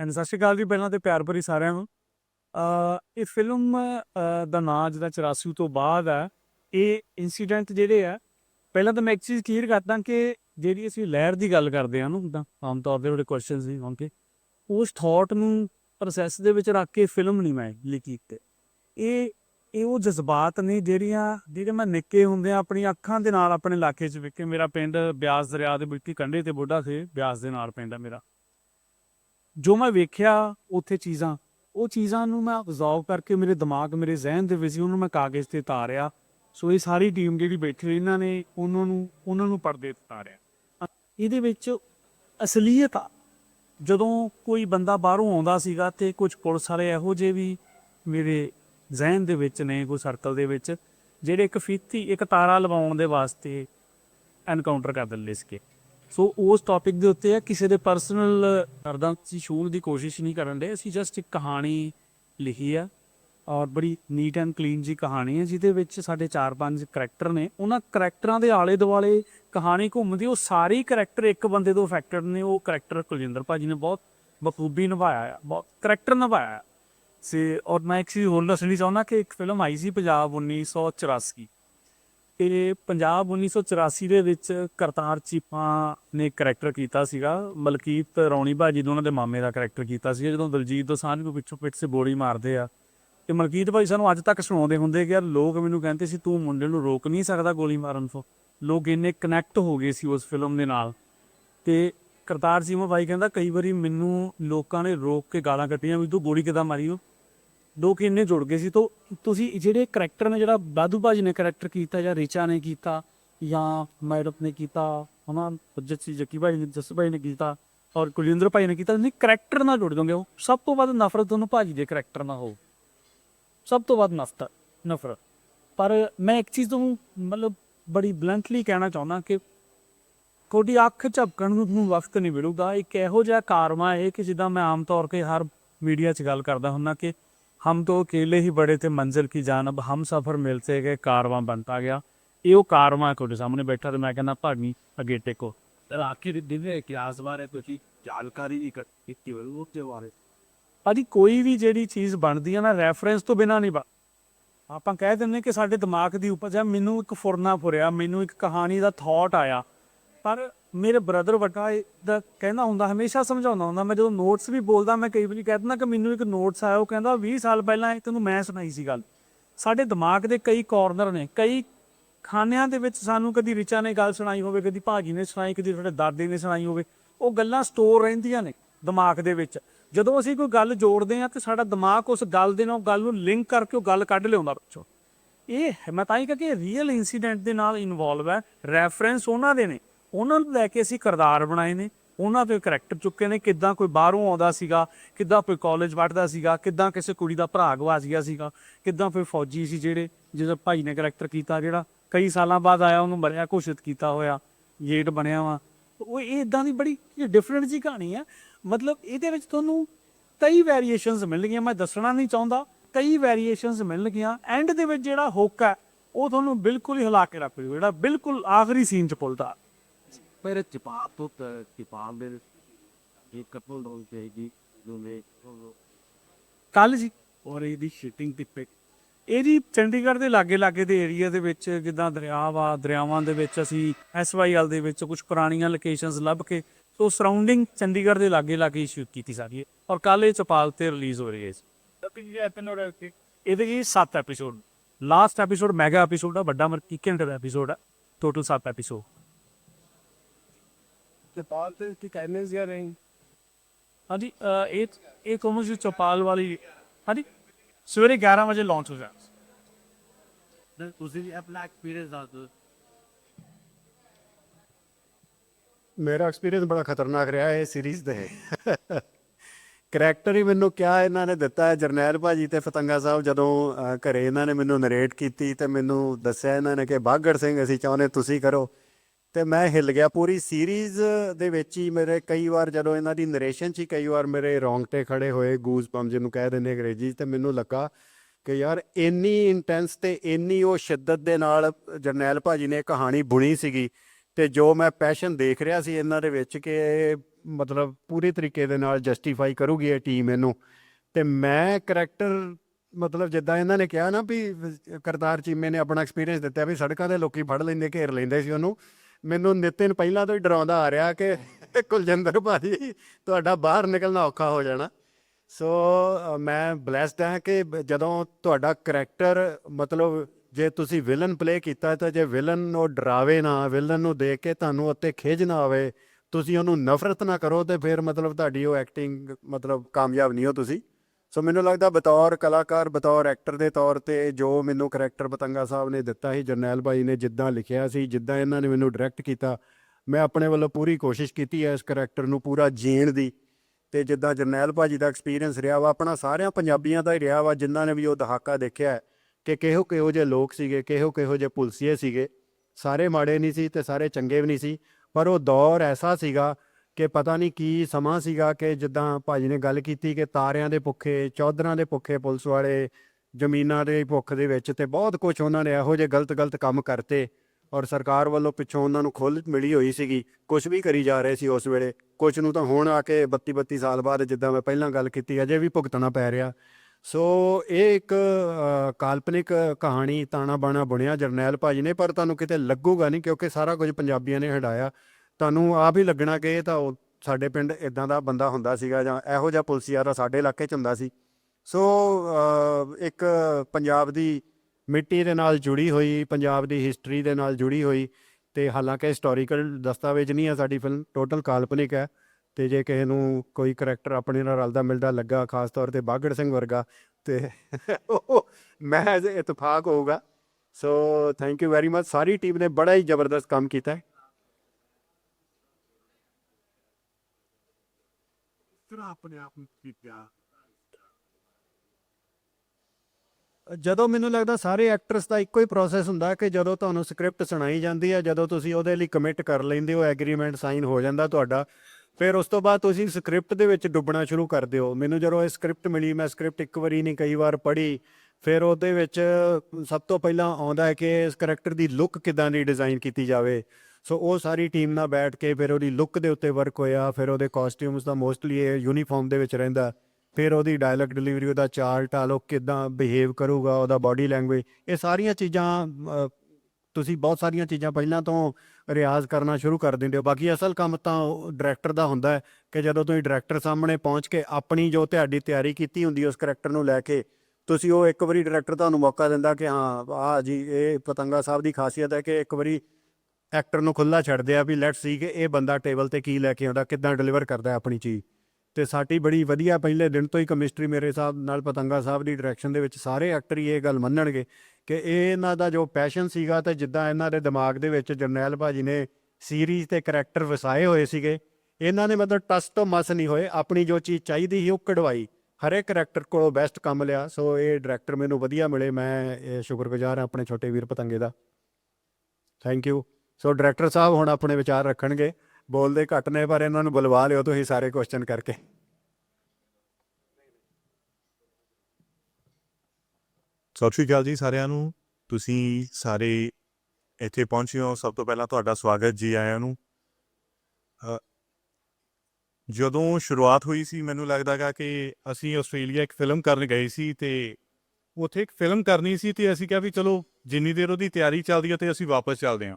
And ਸਤਿ ਸ਼੍ਰੀ ਅਕਾਲ ਜੀ ਪਹਿਲਾਂ ਤੇ ਪਿਆਰ ਭਰੀ ਸਾਰਿਆਂ ਨੂੰ। ਇਹ ਫਿਲਮ ਦਾ ਨਾਂ ਜਿਹੜਾ 84 ਤੋਂ ਬਾਅਦ ਹੈ, ਇਹ ਇਨਸੀਡੈਂਟ ਜਿਹੜੇ ਆ ਪਹਿਲਾਂ ਤਾਂ ਮੈਂ ਇੱਕ ਚੀਜ਼ ਕਲੀਅਰ ਕਰਦਾ ਕਿ ਜਿਹੜੀ ਅਸੀਂ ਲਹਿਰ ਦੀ ਗੱਲ ਕਰਦੇ ਆ ਨਾ ਤਾਂ ਆਮ ਤੌਰ ਤੇ ਬੜੇ ਕੁਐਸਚਨਸ ਨਹੀਂ ਹੋਣਗੇ ਉਸ ਥਾਟ ਨੂੰ ਪ੍ਰੋਸੈਸ ਦੇ ਵਿੱਚ ਰੱਖ ਕੇ ਫਿਲਮ ਨਹੀਂ ਮੈਂ ਲਿਖੀ ਤੇ। ਇਹ ਇਹ ਉਹ ਜਜ਼ਬਾਤ ਨੇ ਜਿਹੜੀਆਂ, ਜਿਹੜੇ ਮੈਂ ਨਿੱਕੇ ਹੁੰਦੇ ਆ ਆਪਣੀ ਅੱਖਾਂ ਦੇ ਨਾਲ ਆਪਣੇ ਇਲਾਕੇ 'ਚ ਵੇਖੇ, ਮੇਰਾ ਪਿੰਡ ਬਿਆਸ ਦਰਿਆ ਦੇ ਬਿਲਕੁਲ ਕੰਢੇ ਤੇ ਬੋਡਾ ਸੀ, ਬਿਆਸ ਦੇ ਨਾਲ ਪਿੰਡ ਆ ਮੇਰਾ। ਜੋ ਮੈਂ ਵੇਖਿਆ ਉੱਥੇ ਚੀਜ਼ਾਂ ਉਹ ਚੀਜ਼ਾਂ ਨੂੰ ਮੈਂ ਅਬਜ਼ਰਵ ਕਰਕੇ ਮੇਰੇ ਦਿਮਾਗ ਮੇਰੇ ਜ਼ਿਹਨ ਦੇ ਵਿੱਚ ਸੀ, ਉਹਨੂੰ ਮੈਂ ਕਾਗਜ਼ ਤੇ ਉਤਾਰਿਆ। ਸੋ ਇਹ ਸਾਰੀ ਟੀਮ ਜਿਹੜੀ ਬੈਠੀ ਹੋਈ ਇਹਨਾਂ ਨੇ ਉਹਨਾਂ ਨੂੰ ਉਹਨਾਂ ਨੂੰ ਪਰਦੇ ਤੇ ਉਤਾਰਿਆ। ਇਹਦੇ ਵਿੱਚ ਅਸਲੀਅਤ ਆ। ਜਦੋਂ ਕੋਈ ਬੰਦਾ ਬਾਹਰੋਂ ਆਉਂਦਾ ਸੀਗਾ ਤੇ ਕੁਝ ਪੁਲਿਸ ਵਾਲੇ ਇਹੋ ਜਿਹੇ ਵੀ ਮੇਰੇ ਜ਼ਿਹਨ ਦੇ ਵਿੱਚ ਨੇ ਕੋਈ ਸਰਕਲ ਦੇ ਵਿੱਚ ਜਿਹੜੇ ਇੱਕ ਫੀਤੀ ਇੱਕ ਤਾਰਾ ਲਵਾਉਣ ਦੇ ਵਾਸਤੇ ਐਨਕਾਊਂਟਰ ਕਰ ਦਿੰਦੇ ਸੀਗੇ। ਸੋ ਉਸ ਟੌਪਿਕ ਦੇ ਉੱਤੇ ਆ, ਕਿਸੇ ਦੇ ਪਰਸਨਲ ਕਰਦਾ ਸੀ ਸ਼ੂਲ ਦੀ ਕੋਸ਼ਿਸ਼ ਨਹੀਂ ਕਰਨ ਦੇ। ਅਸੀਂ ਜਸਟ ਇੱਕ ਕਹਾਣੀ ਲਿਖੀ ਆ ਔਰ ਬੜੀ ਨੀਟ ਐਂਡ ਕਲੀਨ ਜੀ ਕਹਾਣੀ ਹੈ ਜਿਹਦੇ ਵਿੱਚ ਸਾਡੇ 4-5 ਕਰੈਕਟਰ ਨੇ। ਉਹਨਾਂ ਕਰੈਕਟਰਾਂ ਦੇ ਆਲੇ ਦੁਆਲੇ ਕਹਾਣੀ ਘੁੰਮਦੀ, ਉਹ ਸਾਰੇ ਕਰੈਕਟਰ ਇੱਕ ਬੰਦੇ ਤੋਂ ਅਫੈਕਟਡ ਨੇ, ਉਹ ਕਰੈਕਟਰ ਕੁਲਜਿੰਦਰ ਭਾਜੀ ਨੇ ਬਹੁਤ ਬਖੂਬੀ ਨਿਭਾਇਆ ਆ, ਬਹੁਤ ਕਰੈਕਟਰ ਨਿਭਾਇਆ ਆ। ਸੇ ਔਰ ਮੈਂ ਇੱਕ ਚੀਜ਼ ਹੋਰ ਦੱਸਣੀ ਚਾਹੁੰਦਾ ਕਿ ਇੱਕ ਫਿਲਮ ਆਈ ਸੀ ਪੰਜਾਬ 1984 ਇਹ ਪੰਜਾਬ 1984 ਦੇ ਵਿੱਚ ਕਰਤਾਰ ਚੀਪਾ ਨੇ ਕਰੈਕਟਰ ਕੀਤਾ ਸੀਗਾ। ਮਲਕੀਤ ਰੌਣੀ ਭਾਜੀ ਨੇ ਉਹਨਾਂ ਦੇ ਮਾਮੇ ਦਾ ਕਰੈਕਟਰ ਕੀਤਾ ਸੀ ਜਦੋਂ ਦਲਜੀਤ ਦੋਸਾਂਝ ਨੂੰ ਪਿੱਛੋਂ ਪਿੱਛੇ ਸੇ ਬੋੜੀ ਮਾਰਦੇ ਆ। ਤੇ ਮਲਕੀਤ ਭਾਈ ਸਾਨੂੰ ਅੱਜ ਤੱਕ ਸੁਣਾਉਂਦੇ ਹੁੰਦੇ ਕਿ ਯਾਰ ਲੋਕ ਮੈਨੂੰ ਕਹਿੰਦੇ ਸੀ, ਤੂੰ ਮੁੰਡੇ ਨੂੰ ਰੋਕ ਨਹੀਂ ਸਕਦਾ ਗੋਲੀ ਮਾਰਨ ਤੋਂ। ਲੋਕ ਇੰਨੇ ਕਨੈਕਟ ਹੋ ਗਏ ਸੀ ਉਸ ਫਿਲਮ ਦੇ ਨਾਲ। ਤੇ ਕਰਤਾਰ ਚੀਮਾ ਭਾਈ ਕਹਿੰਦਾ, ਕਈ ਵਾਰੀ ਮੈਨੂੰ ਲੋਕਾਂ ਨੇ ਰੋਕ ਕੇ ਗਾਲਾਂ ਕੱਢੀਆਂ ਵੀ ਤੂੰ ਗੋਲੀ ਕਿਦਾਂ ਮਾਰੀ ਉਹ ਲੋਕ ਇੰਨੇ ਜੁੜ ਗਏ ਸੀ। ਤੋਂ ਤੁਸੀਂ ਜਿਹੜੇ ਕਰੈਕਟਰ ਨੇ, ਜਿਹੜਾ ਬਾਦੂ ਭਾਜੀ ਨੇ ਕਰੈਕਟਰ ਕੀਤਾ ਜਾਂ ਰਿਚਾ ਨੇ ਕੀਤਾ ਜਾਂ ਮੈਡਪ ਨੇ ਕੀਤਾ, ਹਨਾ, ਜੱਸੀ ਜੱਕੀ ਭਾਈ ਨੇ, ਜਸ ਭਾਈ ਨੇ ਕੀਤਾ ਔਰ ਕੁਲਿੰਦਰ ਭਾਈ ਨੇ ਕੀਤਾ, ਤੁਸੀਂ ਕਰੈਕਟਰ ਨਾਲ ਜੁੜ ਦੋਗੇ ਉਹ ਸਭ ਤੋਂ ਵੱਧ ਨਫ਼ਰਤ ਤੁਹਾਨੂੰ ਭਾਜੀ ਦੇ ਕਰੈਕਟਰ ਨਾਲ ਹੋ ਸਭ ਤੋਂ ਵੱਧ ਨਫ਼ਰਤ ਨਫ਼ਰਤ। ਪਰ ਮੈਂ ਇੱਕ ਚੀਜ਼ ਤੁਹਾਨੂੰ ਮਤਲਬ ਬੜੀ ਬਲੰਟਲੀ ਕਹਿਣਾ ਚਾਹੁੰਦਾ ਕਿ ਤੁਹਾਡੀ ਅੱਖ ਝਪਕਣ ਨੂੰ ਤੁਹਾਨੂੰ ਵਕਤ ਨਹੀਂ ਮਿਲੂਗਾ। ਇੱਕ ਇਹੋ ਜਿਹਾ ਕਾਰਮਾ ਹੈ ਕਿ ਜਿੱਦਾਂ ਮੈਂ ਆਮ ਤੌਰ ਤੇ ਹਰ ਮੀਡੀਆ 'ਚ ਗੱਲ ਕਰਦਾ ਹੁੰਦਾ ਕਿ ਹਮ ਤੋਂ ਅਕੇਲੇ ਹੀ ਬੜੇ ਤੇ ਮੰਜ਼ਿਲ ਕੀ ਜਾਨਬ ਹਮ ਸਫਰ ਮਿਲਤੇ ਗਏ ਕਾਰਵਾਂ ਬਣਤਾ ਗਿਆ ਇਹ ਉਹ ਕਾਰਵਾਂ ਤੁਹਾਡੇ ਸਾਹਮਣੇ ਬੈਠਾ ਤੇ ਮੈਂ ਕਹਿੰਦਾ ਭਾਗੀ ਅੱਗੇ ਟੇਕੋ तर आखिर दिव्य इतिहास बारे तुझी ਜਾਣਕਾਰੀ ਇਕੱਠੀ ਕੀਤੀ ਹੋਈ ਉਸ ਦੇ ਬਾਰੇ ਭਾਜੀ ਕੋਈ ਵੀ ਜਿਹੜੀ ਚੀਜ਼ ਬਣਦੀ ਹੈ ਨਾ ਰੈਫਰੈਂਸ ਤੋਂ ਬਿਨਾ ਨਹੀਂ ਬਣ ਆਪਾਂ ਕਹਿ ਦਿੰਦੇ ਕਿ ਸਾਡੇ ਦਿਮਾਗ ਦੀ ਉਪਜ ਹੈ ਮੈਨੂੰ ਇੱਕ ਫੁਰਨਾ ਫੁਰਿਆ ਮੈਨੂੰ ਇੱਕ ਕਹਾਣੀ ਦਾ ਥਾਟ ਆਇਆ ਪਰ ਮੇਰੇ ਬ੍ਰਦਰ ਵੱਡਾ ਦਾ ਕਹਿੰਦਾ ਹੁੰਦਾ, ਹਮੇਸ਼ਾ ਸਮਝਾਉਂਦਾ ਹੁੰਦਾ, ਮੈਂ ਜਦੋਂ ਨੋਟਸ ਵੀ ਬੋਲਦਾ, ਮੈਂ ਕਈ ਵਾਰੀ ਕਹਿ ਦਿੰਦਾ ਕਿ ਮੈਨੂੰ ਇੱਕ ਨੋਟਸ ਆਇਆ, ਉਹ ਕਹਿੰਦਾ 20 ਸਾਲ ਪਹਿਲਾਂ ਇਹ ਤੈਨੂੰ ਮੈਂ ਸੁਣਾਈ ਸੀ ਗੱਲ। ਸਾਡੇ ਦਿਮਾਗ ਦੇ ਕਈ ਕਾਰਨਰ ਨੇ, ਕਈ ਖਾਨਿਆਂ ਦੇ ਵਿੱਚ ਸਾਨੂੰ ਕਦੀ ਰਿਚਾ ਨੇ ਗੱਲ ਸੁਣਾਈ ਹੋਵੇ, ਕਦੀ ਭਾਜੀ ਨੇ ਸੁਣਾਈ, ਕਦੀ ਤੁਹਾਡੇ ਦਾਦੇ ਨੇ ਸੁਣਾਈ ਹੋਵੇ, ਉਹ ਗੱਲਾਂ ਸਟੋਰ ਰਹਿੰਦੀਆਂ ਨੇ ਦਿਮਾਗ ਦੇ ਵਿੱਚ। ਜਦੋਂ ਅਸੀਂ ਕੋਈ ਗੱਲ ਜੋੜਦੇ ਹਾਂ ਤੇ ਸਾਡਾ ਦਿਮਾਗ ਉਸ ਗੱਲ ਦੇ ਨਾਲ, ਗੱਲ ਨੂੰ ਲਿੰਕ ਕਰਕੇ ਉਹ ਗੱਲ ਕੱਢ ਲਿਆਉਂਦਾ ਪਿੱਛੋਂ। ਇਹ ਹੈ- ਮੈਂ ਤਾਂ ਹੀ ਕਿਹਾ ਕਿ ਰੀਅਲ ਇਨਸੀਡੈਂਟ ਦੇ ਨਾਲ ਇਨਵੋਲਵ ਹੈ ਰੈਫਰੈਂਸ ਉਹਨਾਂ ਦੇ ਨੇ। ਉਹਨਾਂ ਨੂੰ ਲੈ ਕੇ ਅਸੀਂ ਕਿਰਦਾਰ ਬਣਾਏ ਨੇ, ਉਹਨਾਂ ਦੇ ਕਰੈਕਟਰ ਚੁੱਕੇ ਨੇ, ਕਿੱਦਾਂ ਕੋਈ ਬਾਹਰੋਂ ਆਉਂਦਾ ਸੀਗਾ, ਕਿੱਦਾਂ ਕੋਈ ਕਾਲਜ ਪੜ੍ਹਦਾ ਸੀਗਾ, ਕਿੱਦਾਂ ਕਿਸੇ ਕੁੜੀ ਦਾ ਭਰਾ ਗਵਾਚ ਗਿਆ ਸੀਗਾ, ਕਿੱਦਾਂ ਕੋਈ ਫੌਜੀ ਸੀ ਜਿਹੜੇ, ਜਿਹਦਾ ਭਾਈ ਨੇ ਕਰੈਕਟਰ ਕੀਤਾ, ਜਿਹੜਾ ਕਈ ਸਾਲਾਂ ਬਾਅਦ ਆਇਆ, ਉਹਨੂੰ ਮਰਿਆ, ਘੋਸ਼ਿਤ ਕੀਤਾ ਹੋਇਆ ਜੇਟ ਬਣਿਆ ਵਾ। ਉਹ ਇਹ ਇਦਾਂ ਦੀ ਬੜੀ ਡਿਫਰੈਂਟ ਜੀ ਕਹਾਣੀ ਆ। ਮਤਲਬ ਇਹਦੇ ਵਿੱਚ ਤੁਹਾਨੂੰ ਕਈ ਵੇਰੀਏਸ਼ਨਸ ਮਿਲਣਗੀਆਂ, ਮੈਂ ਦੱਸਣਾ ਨਹੀਂ ਚਾਹੁੰਦਾ, ਕਈ ਵੇਰੀਏਸ਼ਨਸ ਮਿਲਣਗੀਆਂ। ਐਂਡ ਦੇ ਵਿੱਚ ਜਿਹੜਾ ਹੁੱਕ ਹੈ ਉਹ ਤੁਹਾਨੂੰ ਬਿਲਕੁਲ ਹੀ ਹਿਲਾ ਕੇ ਰੱਖ ਦੂ ਜਿਹੜਾ ਬਿਲਕੁਲ ਆਖਰੀ ਸੀਨ ਚ ਪੁੱਲਦਾ। ਪਰ ਚਪਾਪ ਤੋਂ ਚਪਾਪ ਦੇ ਇੱਕ ਕਪਲ ਰੋਲ ਚਾਹੀਦੀ ਜੋ ਮੇ ਕੱਲ ਜੀ। ਔਰ ਇਹਦੀ ਸ਼ੂਟਿੰਗ ਦੀ ਪਿਕ ਇਹਦੀ ਚੰਡੀਗੜ੍ਹ ਦੇ ਲਾਗੇ ਲਾਗੇ ਦੇ ਏਰੀਆ ਦੇ ਵਿੱਚ ਜਿੱਦਾਂ ਦਰਿਆ ਵਾ ਦਰਿਆਵਾਂ ਦੇ ਵਿੱਚ ਅਸੀਂ ਐਸਵਾਈਐਲ ਦੇ ਵਿੱਚ ਕੁਝ ਪੁਰਾਣੀਆਂ ਲੋਕੇਸ਼ਨਸ ਲੱਭ ਕੇ ਸੋ ਸਰਾਊਂਡਿੰਗ ਚੰਡੀਗੜ੍ਹ ਦੇ ਲਾਗੇ ਲਾਗੇ ਹੀ ਸ਼ੂਟ ਕੀਤੀ ਸਾਰੀ ਇਹ। ਔਰ ਕੱਲ ਇਹ ਚਪਾਲ ਤੇ ਰਿਲੀਜ਼ ਹੋ ਰਹੀ ਹੈ ਜੀ। ਇਹਦੇ ਜੀ 7 episode last episode mega episode ਆ ਵੱਡਾ ਮਰ ਵੀਕਐਂਡ ਦਾ ਐਪੀਸੋਡ ਆ ਟੋਟਲ 7 ਐਪੀਸੋਡ ਚਪਾਲ ਤੇ ਕੀ ਕਹਿਨੇ ਸੀ ਰਹੇ ਹਾਂਜੀ ਅ, ਇਹ ਇਹ ਕੋਮੋ ਜੀ ਚੌਪਾਲ ਵਾਲੀ। ਹਾਂਜੀ ਸਵੇਰੇ 11 ਵਜੇ ਲਾਂਚ ਹੋ ਜਾਣਾ। ਤੁਸੀਂ ਵੀ ਆਪਣਾ ਐਕਸਪੀਰੀਅੰਸ ਦੱਸ ਦਿਓ। ਮੇਰਾ ਐਕਸਪੀਰੀਅੰਸ ਬੜਾ ਖਤਰਨਾਕ ਰਿਹਾ ਇਹ ਸੀਰੀਜ਼ ਦੇ। ਕਰੈਕਟਰ ਹੀ ਮੈਨੂੰ ਕਿਹਾ ਇਹਨਾਂ ਨੇ ਦਿੱਤਾ ਹੈ ਜਰਨੈਲ ਭਾਜੀ ਤੇ ਫਤੰਗਾ ਸਾਹਿਬ ਜਦੋਂ ਅਹ, ਘਰੇ ਇਹਨਾਂ ਨੇ ਮੈਨੂੰ ਨਰੇਟ ਕੀਤੀ ਤੇ ਮੈਨੂੰ ਦੱਸਿਆ ਇਹਨਾਂ ਨੇ ਕਿ ਬਾਗੜ ਸਿੰਘ ਅਸੀਂ ਚਾਹੁੰਦੇ ਤੁਸੀਂ ਕਰੋ। ਤੇ ਮੈਂ ਹਿੱਲ ਗਿਆ ਪੂਰੀ ਸੀਰੀਜ਼ ਦੇ ਵਿੱਚ ਹੀ ਮੇਰੇ ਕਈ ਵਾਰ ਜਦੋਂ ਇਹਨਾਂ ਦੀ ਨਰੇਸ਼ਨ 'ਚ ਹੀ ਕਈ ਵਾਰ ਮੇਰੇ ਰੋਂਗਟੇ ਖੜੇ ਹੋਏ ਗੂਜ਼ ਪੰਪ ਜਿਹਨੂੰ ਕਹਿ ਦਿੰਦੇ ਅੰਗਰੇਜ਼ੀ 'ਚ, ਤੇ ਮੈਨੂੰ ਲੱਗਾ ਕਿ ਯਾਰ ਇੰਨੀ ਇੰਟੈਂਸ ਤੇ ਇੰਨੀ ਉਹ ਸ਼ਿੱਦਤ ਦੇ ਨਾਲ ਜਰਨੈਲ ਭਾਜੀ ਨੇ ਕਹਾਣੀ ਬੁਣੀ ਸੀਗੀ ਤੇ ਜੋ ਮੈਂ ਪੈਸ਼ਨ ਦੇਖ ਰਿਹਾ ਸੀ ਇਹਨਾਂ ਦੇ ਵਿੱਚ ਕਿ ਇਹ ਮਤਲਬ ਪੂਰੇ ਤਰੀਕੇ ਦੇ ਨਾਲ ਜਸਟੀਫਾਈ ਕਰੂਗੀ ਇਹ ਟੀਮ ਇਹਨੂੰ। ਤੇ ਮੈਂ ਕਰੈਕਟਰ ਮਤਲਬ ਜਿੱਦਾਂ ਇਹਨਾਂ ਨੇ ਕਿਹਾ ਨਾ ਵੀ ਕਰਤਾਰ ਚੀਮੇ ਨੇ ਆਪਣਾ ਐਕਸਪੀਰੀਅੰਸ ਦਿੱਤਾ ਵੀ ਸੜਕਾਂ ਦੇ ਲੋਕੀ ਫੜ ਲੈਂਦੇ ਘੇਰ ਲੈਂਦੇ ਸੀ ਉਹਨੂੰ। ਮੈਨੂੰ ਨਿਤਿਨ ਪਹਿਲਾਂ ਤੋਂ ਹੀ ਡਰਾਉਂਦਾ ਆ ਰਿਹਾ ਕਿ ਕੁਲਜਿੰਦਰ ਭਾਜੀ, ਤੁਹਾਡਾ ਬਾਹਰ ਨਿਕਲਣਾ ਔਖਾ ਹੋ ਜਾਣਾ। ਸੋ ਮੈਂ ਬlesed ਹਾਂ ਕਿ ਜਦੋਂ ਤੁਹਾਡਾ ਕਰੈਕਟਰ ਮਤਲਬ ਜੇ ਤੁਸੀਂ ਵਿਲਨ ਪਲੇ ਕੀਤਾ ਤਾਂ ਜੇ ਵਿਲਨ ਨੂੰ ਡਰਾਵੇ ਨਾ ਵਿਲਨ ਨੂੰ ਦੇਖ ਕੇ ਤੁਹਾਨੂੰ ਉੱਤੇ ਖਿਜ ਨਾ ਆਵੇ, ਤੁਸੀਂ ਉਹਨੂੰ ਨਫ਼ਰਤ ਨਾ ਕਰੋ ਤੇ ਫਿਰ ਮਤਲਬ ਤੁਹਾਡੀ ਉਹ ਐਕਟਿੰਗ ਮਤਲਬ ਕਾਮਯਾਬ ਨਹੀਂ ਹੋ ਤੁਸੀਂ। ਸੋ ਮੈਨੂੰ ਲੱਗਦਾ ਬਤੌਰ ਕਲਾਕਾਰ, ਬਤੌਰ ਐਕਟਰ ਦੇ ਤੌਰ ਤੇ ਜੋ ਮੈਨੂੰ ਕਰੈਕਟਰ ਪਤੰਗਾ ਸਾਹਿਬ ਨੇ ਦਿੱਤਾ ਸੀ, ਜਰਨੈਲ ਭਾਈ ਨੇ ਜਿੱਦਾਂ ਲਿਖਿਆ ਸੀ, ਜਿੱਦਾਂ ਇਹਨਾਂ ਨੇ ਮੈਨੂੰ ਡਾਇਰੈਕਟ ਕੀਤਾ, ਮੈਂ ਆਪਣੇ ਵੱਲੋਂ ਪੂਰੀ ਕੋਸ਼ਿਸ਼ ਕੀਤੀ ਹੈ ਇਸ ਕਰੈਕਟਰ ਨੂੰ ਪੂਰਾ ਜੀਣ ਦੀ ਤੇ ਜਿੱਦਾਂ ਜਰਨੈਲ ਭਾਜੀ ਦਾ ਐਕਸਪੀਰੀਅੰਸ ਰਿਹਾ ਵਾ, ਆਪਣਾ ਸਾਰਿਆਂ ਪੰਜਾਬੀਆਂ ਦਾ ਹੀ ਰਿਹਾ ਵਾ, ਜਿਨ੍ਹਾਂ ਨੇ ਵੀ ਉਹ ਦਹਾਕਾ ਦੇਖਿਆ ਕਿ ਕਿਹੋ ਕਿਹੋ ਜਿਹੇ ਲੋਕ ਸੀਗੇ, ਕਿਹੋ ਕਿਹੋ ਜਿਹੇ ਪੁਲਸੀਏ ਸੀਗੇ। ਸਾਰੇ ਮਾੜੇ ਨਹੀਂ ਸੀ ਤੇ ਸਾਰੇ ਚੰਗੇ ਵੀ ਨਹੀਂ ਸੀ, ਪਰ ਉਹ ਦੌਰ ਐਸਾ ਸੀਗਾ ਕਿ ਪਤਾ ਨਹੀਂ ਕੀ ਸਮਾਂ ਸੀਗਾ ਕਿ ਜਿੱਦਾਂ ਭਾਜੀ ਨੇ ਗੱਲ ਕੀਤੀ ਕਿ ਤਾਰਿਆਂ ਦੇ ਭੁੱਖੇ, ਚੌਧਰਾਂ ਦੇ ਭੁੱਖੇ ਪੁਲਿਸ ਵਾਲੇ, ਜ਼ਮੀਨਾਂ ਦੇ ਭੁੱਖ ਦੇ ਵਿੱਚ ਤੇ ਬਹੁਤ ਕੁਝ ਉਹਨਾਂ ਨੇ ਇਹੋ ਜਿਹੇ ਗਲਤ ਗਲਤ ਕੰਮ ਕਰਤੇ ਔਰ ਸਰਕਾਰ ਵੱਲੋਂ ਪਿੱਛੋਂ ਉਹਨਾਂ ਨੂੰ ਖੁੱਲ੍ਹ ਮਿਲੀ ਹੋਈ ਸੀਗੀ। ਕੁਝ ਵੀ ਕਰੀ ਜਾ ਰਹੇ ਸੀ ਉਸ ਵੇਲੇ। ਕੁਝ ਨੂੰ ਤਾਂ ਹੁਣ ਆ ਕੇ 32 32 ਸਾਲ ਬਾਅਦ ਜਿੱਦਾਂ ਮੈਂ ਪਹਿਲਾਂ ਗੱਲ ਕੀਤੀ, ਅਜੇ ਵੀ ਭੁਗਤਣਾ ਪੈ ਰਿਹਾ। ਸੋ ਇਹ ਇੱਕ ਕਾਲਪਨਿਕ ਕਹਾਣੀ ਤਾਣਾ ਬਾਣਾ ਬੁਣਿਆ ਜਰਨੈਲ ਭਾਜੀ ਨੇ, ਪਰ ਤੁਹਾਨੂੰ ਕਿਤੇ ਲੱਗੂਗਾ ਨਹੀਂ ਕਿਉਂਕਿ ਸਾਰਾ ਕੁਝ ਪੰਜਾਬੀਆਂ ਨੇ ਹਟਾਇਆ। ਤੁਹਾਨੂੰ ਆਪ ਹੀ ਲੱਗਣਾ ਕਿ ਇਹ ਤਾਂ ਉਹ ਸਾਡੇ ਪਿੰਡ ਇਦਾਂ ਦਾ ਬੰਦਾ ਹੁੰਦਾ ਸੀਗਾ ਜਾਂ ਇਹੋ ਜਿਹਾ ਪੁਲਸੀਆਰਾ ਸਾਡੇ ਇਲਾਕੇ 'ਚ ਹੁੰਦਾ ਸੀ। ਸੋ ਇੱਕ ਪੰਜਾਬ ਦੀ ਮਿੱਟੀ ਦੇ ਨਾਲ ਜੁੜੀ ਹੋਈ, ਪੰਜਾਬ ਦੀ ਹਿਸਟਰੀ ਦੇ ਨਾਲ ਜੁੜੀ ਹੋਈ ਤੇ ਹਾਲਾਂਕਿ ਹਿਸਟੋਰੀਕਲ ਦਸਤਾਵੇਜ਼ ਨਹੀਂ ਹੈ ਸਾਡੀ ਫਿਲਮ ਟੋਟਲ ਕਾਲਪਨਿਕ ਹੈ ਤੇ ਜੇ ਕਿਸੇ ਨੂੰ ਕੋਈ ਕਰੈਕਟਰ ਆਪਣੇ ਨਾਲ ਰਲਦਾ ਮਿਲਦਾ ਲੱਗਾ, ਖਾਸ ਤੌਰ ਤੇ ਬਾਗੜ ਸਿੰਘ ਵਰਗਾ ਤੇ ਉਹ ਮਹਿਜ਼ ਇਤਫਾਕ ਹੋਊਗਾ। So thank you very much sorry team ਨੇ ਬੜਾ ਹੀ ਜ਼ਬਰਦਸਤ ਕੰਮ ਕੀਤਾ ਹੈ। ਤਰ੍ਹਾਂ ਆਪਣੇ ਆਪ ਨੂੰ ਕੀਤਾ ਜਦੋਂ ਮੈਨੂੰ ਲੱਗਦਾ ਸਾਰੇ ਐਕਟਰਸ ਦਾ ਇੱਕੋ ਹੀ ਪ੍ਰੋਸੈਸ ਹੁੰਦਾ ਕਿ ਜਦੋਂ ਤੁਹਾਨੂੰ ਸਕ੍ਰਿਪਟ ਸੁਣਾਈ ਜਾਂਦੀ ਹੈ, ਜਦੋਂ ਤੁਸੀਂ ਉਹਦੇ ਲਈ ਕਮਿਟ ਕਰ ਲੈਂਦੇ ਹੋ ਐਗਰੀਮੈਂਟ ਸਾਈਨ ਹੋ ਜਾਂਦਾ ਤੁਹਾਡਾ, ਫਿਰ ਉਸ ਤੋਂ ਬਾਅਦ ਤੁਸੀਂ ਸਕ੍ਰਿਪਟ ਦੇ ਵਿੱਚ ਡੁੱਬਣਾ ਸ਼ੁਰੂ ਕਰਦੇ ਹੋ ਮੈਨੂੰ ਜਦੋਂ ਇਹ ਸਕ੍ਰਿਪਟ ਮਿਲੀ, ਮੈਂ ਸਕ੍ਰਿਪਟ ਇੱਕ ਵਾਰੀ ਨਹੀਂ ਕਈ ਵਾਰ ਪੜ੍ਹੀ, ਫਿਰ ਉਹਦੇ ਵਿੱਚ ਸਭ ਤੋਂ ਪਹਿਲਾਂ ਆਉਂਦਾ ਹੈ ਕਿ ਇਸ ਕਰੈਕਟਰ ਦੀ ਲੁੱਕ ਕਿਦਾਂ ਦੀ ਡਿਜ਼ਾਈਨ ਕੀਤੀ ਜਾਵੇ। ਸੋ ਉਹ ਸਾਰੀ ਟੀਮ ਨਾਲ ਬੈਠ ਕੇ ਫਿਰ ਉਹਦੀ ਲੁੱਕ ਦੇ ਉੱਤੇ ਵਰਕ ਹੋਇਆ, ਫਿਰ ਉਹਦੇ ਕਾਸਟਿਊਮਸ ਦਾ ਮੋਸਟਲੀ ਇਹ ਯੂਨੀਫਾਰਮ ਦੇ ਵਿੱਚ ਰਹਿੰਦਾ। ਫਿਰ ਉਹਦੀ ਡਾਇਲੌਗ ਡਿਲੀਵਰੀ ਉਹਦਾ ਚਾਰਟ ਆ ਲੋ ਕਿਦਾਂ ਬਿਹੇਵ ਕਰੂਗਾ, ਉਹਦਾ ਬਾਡੀ ਲੈਂਗੁਏਜ ਇਹ ਸਾਰੀਆਂ ਚੀਜ਼ਾਂ ਤੁਸੀਂ ਬਹੁਤ ਸਾਰੀਆਂ ਚੀਜ਼ਾਂ ਪਹਿਲਾਂ ਤੋਂ ਰਿਆਜ਼ ਕਰਨਾ ਸ਼ੁਰੂ ਕਰ ਦਿੰਦੇ ਹੋ। ਬਾਕੀ ਅਸਲ ਕੰਮ ਤਾਂ ਡਾਇਰੈਕਟਰ ਦਾ ਹੁੰਦਾ ਹੈ ਕਿ ਜਦੋਂ ਤੁਸੀਂ ਡਾਇਰੈਕਟਰ ਸਾਹਮਣੇ ਪਹੁੰਚ ਕੇ ਆਪਣੀ ਜੋ ਤੁਹਾਡੀ ਤਿਆਰੀ ਕੀਤੀ ਹੁੰਦੀ ਉਸ ਕਰੈਕਟਰ ਨੂੰ ਲੈ ਕੇ, ਤੁਸੀਂ ਉਹ ਇੱਕ ਵਾਰੀ ਡਾਇਰੈਕਟਰ ਤੁਹਾਨੂੰ ਮੌਕਾ ਦਿੰਦਾ ਕਿ ਹਾਂ ਆਹ ਜੀ, ਇਹ ਪਤੰਗਾ ਸਾਹਿਬ ਦੀ ਖਾਸੀਅਤ ਹੈ ਕਿ ਇੱਕ ਵਾਰੀ ਐਕਟਰ ਨੂੰ ਖੁੱਲਾ ਛੱਡਦੇ ਆ ਵੀ ਲੈਟਸ ਸੀ ਕਿ ਇਹ ਬੰਦਾ ਟੇਬਲ ਤੇ ਕੀ ਲੈ ਕੇ ਆਉਂਦਾ, ਕਿੱਦਾਂ ਡਿਲੀਵਰ ਕਰਦਾ ਆਪਣੀ ਚੀਜ਼। ਤੇ ਸਾਡੀ ਬੜੀ ਵਧੀਆ ਪਹਿਲੇ ਦਿਨ ਤੋਂ ਹੀ ਕੈਮਿਸਟਰੀ ਮੇਰੇ ਸਾਹਿਬ ਨਾਲ ਪਤੰਗਾ ਸਾਹਿਬ ਦੀ ਡਾਇਰੈਕਸ਼ਨ ਦੇ ਵਿੱਚ ਸਾਰੇ ਐਕਟਰ ਹੀ ਇਹ ਗੱਲ ਮੰਨਣਗੇ ਕਿ ਇਹ ਇਹਨਾਂ ਦਾ ਜੋ ਪੈਸ਼ਨ ਸੀਗਾ ਤੇ ਜਿੱਦਾਂ ਇਹਨਾਂ ਦੇ ਦਿਮਾਗ ਦੇ ਵਿੱਚ ਜਰਨੈਲ ਭਾਜੀ ਨੇ ਸੀਰੀਜ਼ ਤੇ ਕਰੈਕਟਰ ਵਸਾਏ ਹੋਏ ਸੀਗੇ, ਇਹਨਾਂ ਨੇ ਮਤਲਬ ਟਸ ਤੋਂ ਮਸ ਨਹੀਂ ਹੋਏ, ਆਪਣੀ ਜੋ ਚੀਜ਼ ਚਾਹੀਦੀ ਸੀ ਉਹ ਕਢਵਾਈ। ਹਰੇਕ ਕਰੈਕਟਰ ਕੋਲੋਂ ਬੈਸਟ ਕੰਮ ਲਿਆ, ਸੋ ਇਹ ਡਾਇਰੈਕਟਰ ਮੈਨੂੰ ਵਧੀਆ ਮਿਲੇ, ਮੈਂ, ਇਹ ਸ਼ੁਕਰਗੁਜ਼ਾਰ ਹਾਂ ਆਪਣੇ ਛੋਟੇ ਵੀਰ ਪਤੰਗੇ ਦਾ। ਥੈਂਕ ਯੂ ਸੋ ਡਾਇਰੈਕਟਰ ਸਾਹਿਬ ਹੁਣ ਆਪਣੇ ਵਿਚਾਰ ਰੱਖਣਗੇ। ਬੋਲਦੇ ਘੱਟ ਨੇ, ਪਰ ਇਹਨਾਂ ਨੂੰ ਬੁਲਵਾ ਲਿਓ ਤੁਸੀਂ ਸਾਰੇ ਕੁਐਸਚਨ ਕਰਕੇ। ਸਤਿ ਸ਼੍ਰੀ ਅਕਾਲ ਜੀ ਸਾਰਿਆਂ ਨੂੰ। ਤੁਸੀਂ ਸਾਰੇ ਇੱਥੇ ਪਹੁੰਚੇ ਹੋ। ਸਭ ਤੋਂ ਪਹਿਲਾਂ ਤੁਹਾਡਾ ਸਵਾਗਤ ਜੀ ਆਇਆਂ ਨੂੰ। ਜਦੋਂ ਸ਼ੁਰੂਆਤ ਹੋਈ ਸੀ, ਮੈਨੂੰ ਲੱਗਦਾਗਾ ਕਿ ਅਸੀਂ ਆਸਟ੍ਰੇਲੀਆ ਇੱਕ ਫਿਲਮ ਕਰਨ ਗਏ ਸੀ ਤੇ ਉੱਥੇ ਇੱਕ ਫਿਲਮ ਕਰਨੀ ਸੀ ਤੇ ਅਸੀਂ ਕਿਹਾ ਵੀ ਚਲੋ ਜਿੰਨੀ ਦੇਰ ਉਹਦੀ ਤਿਆਰੀ ਚੱਲਦੀ ਹੈ ਤੇ ਅਸੀਂ ਵਾਪਸ ਚੱਲਦੇ ਹਾਂ।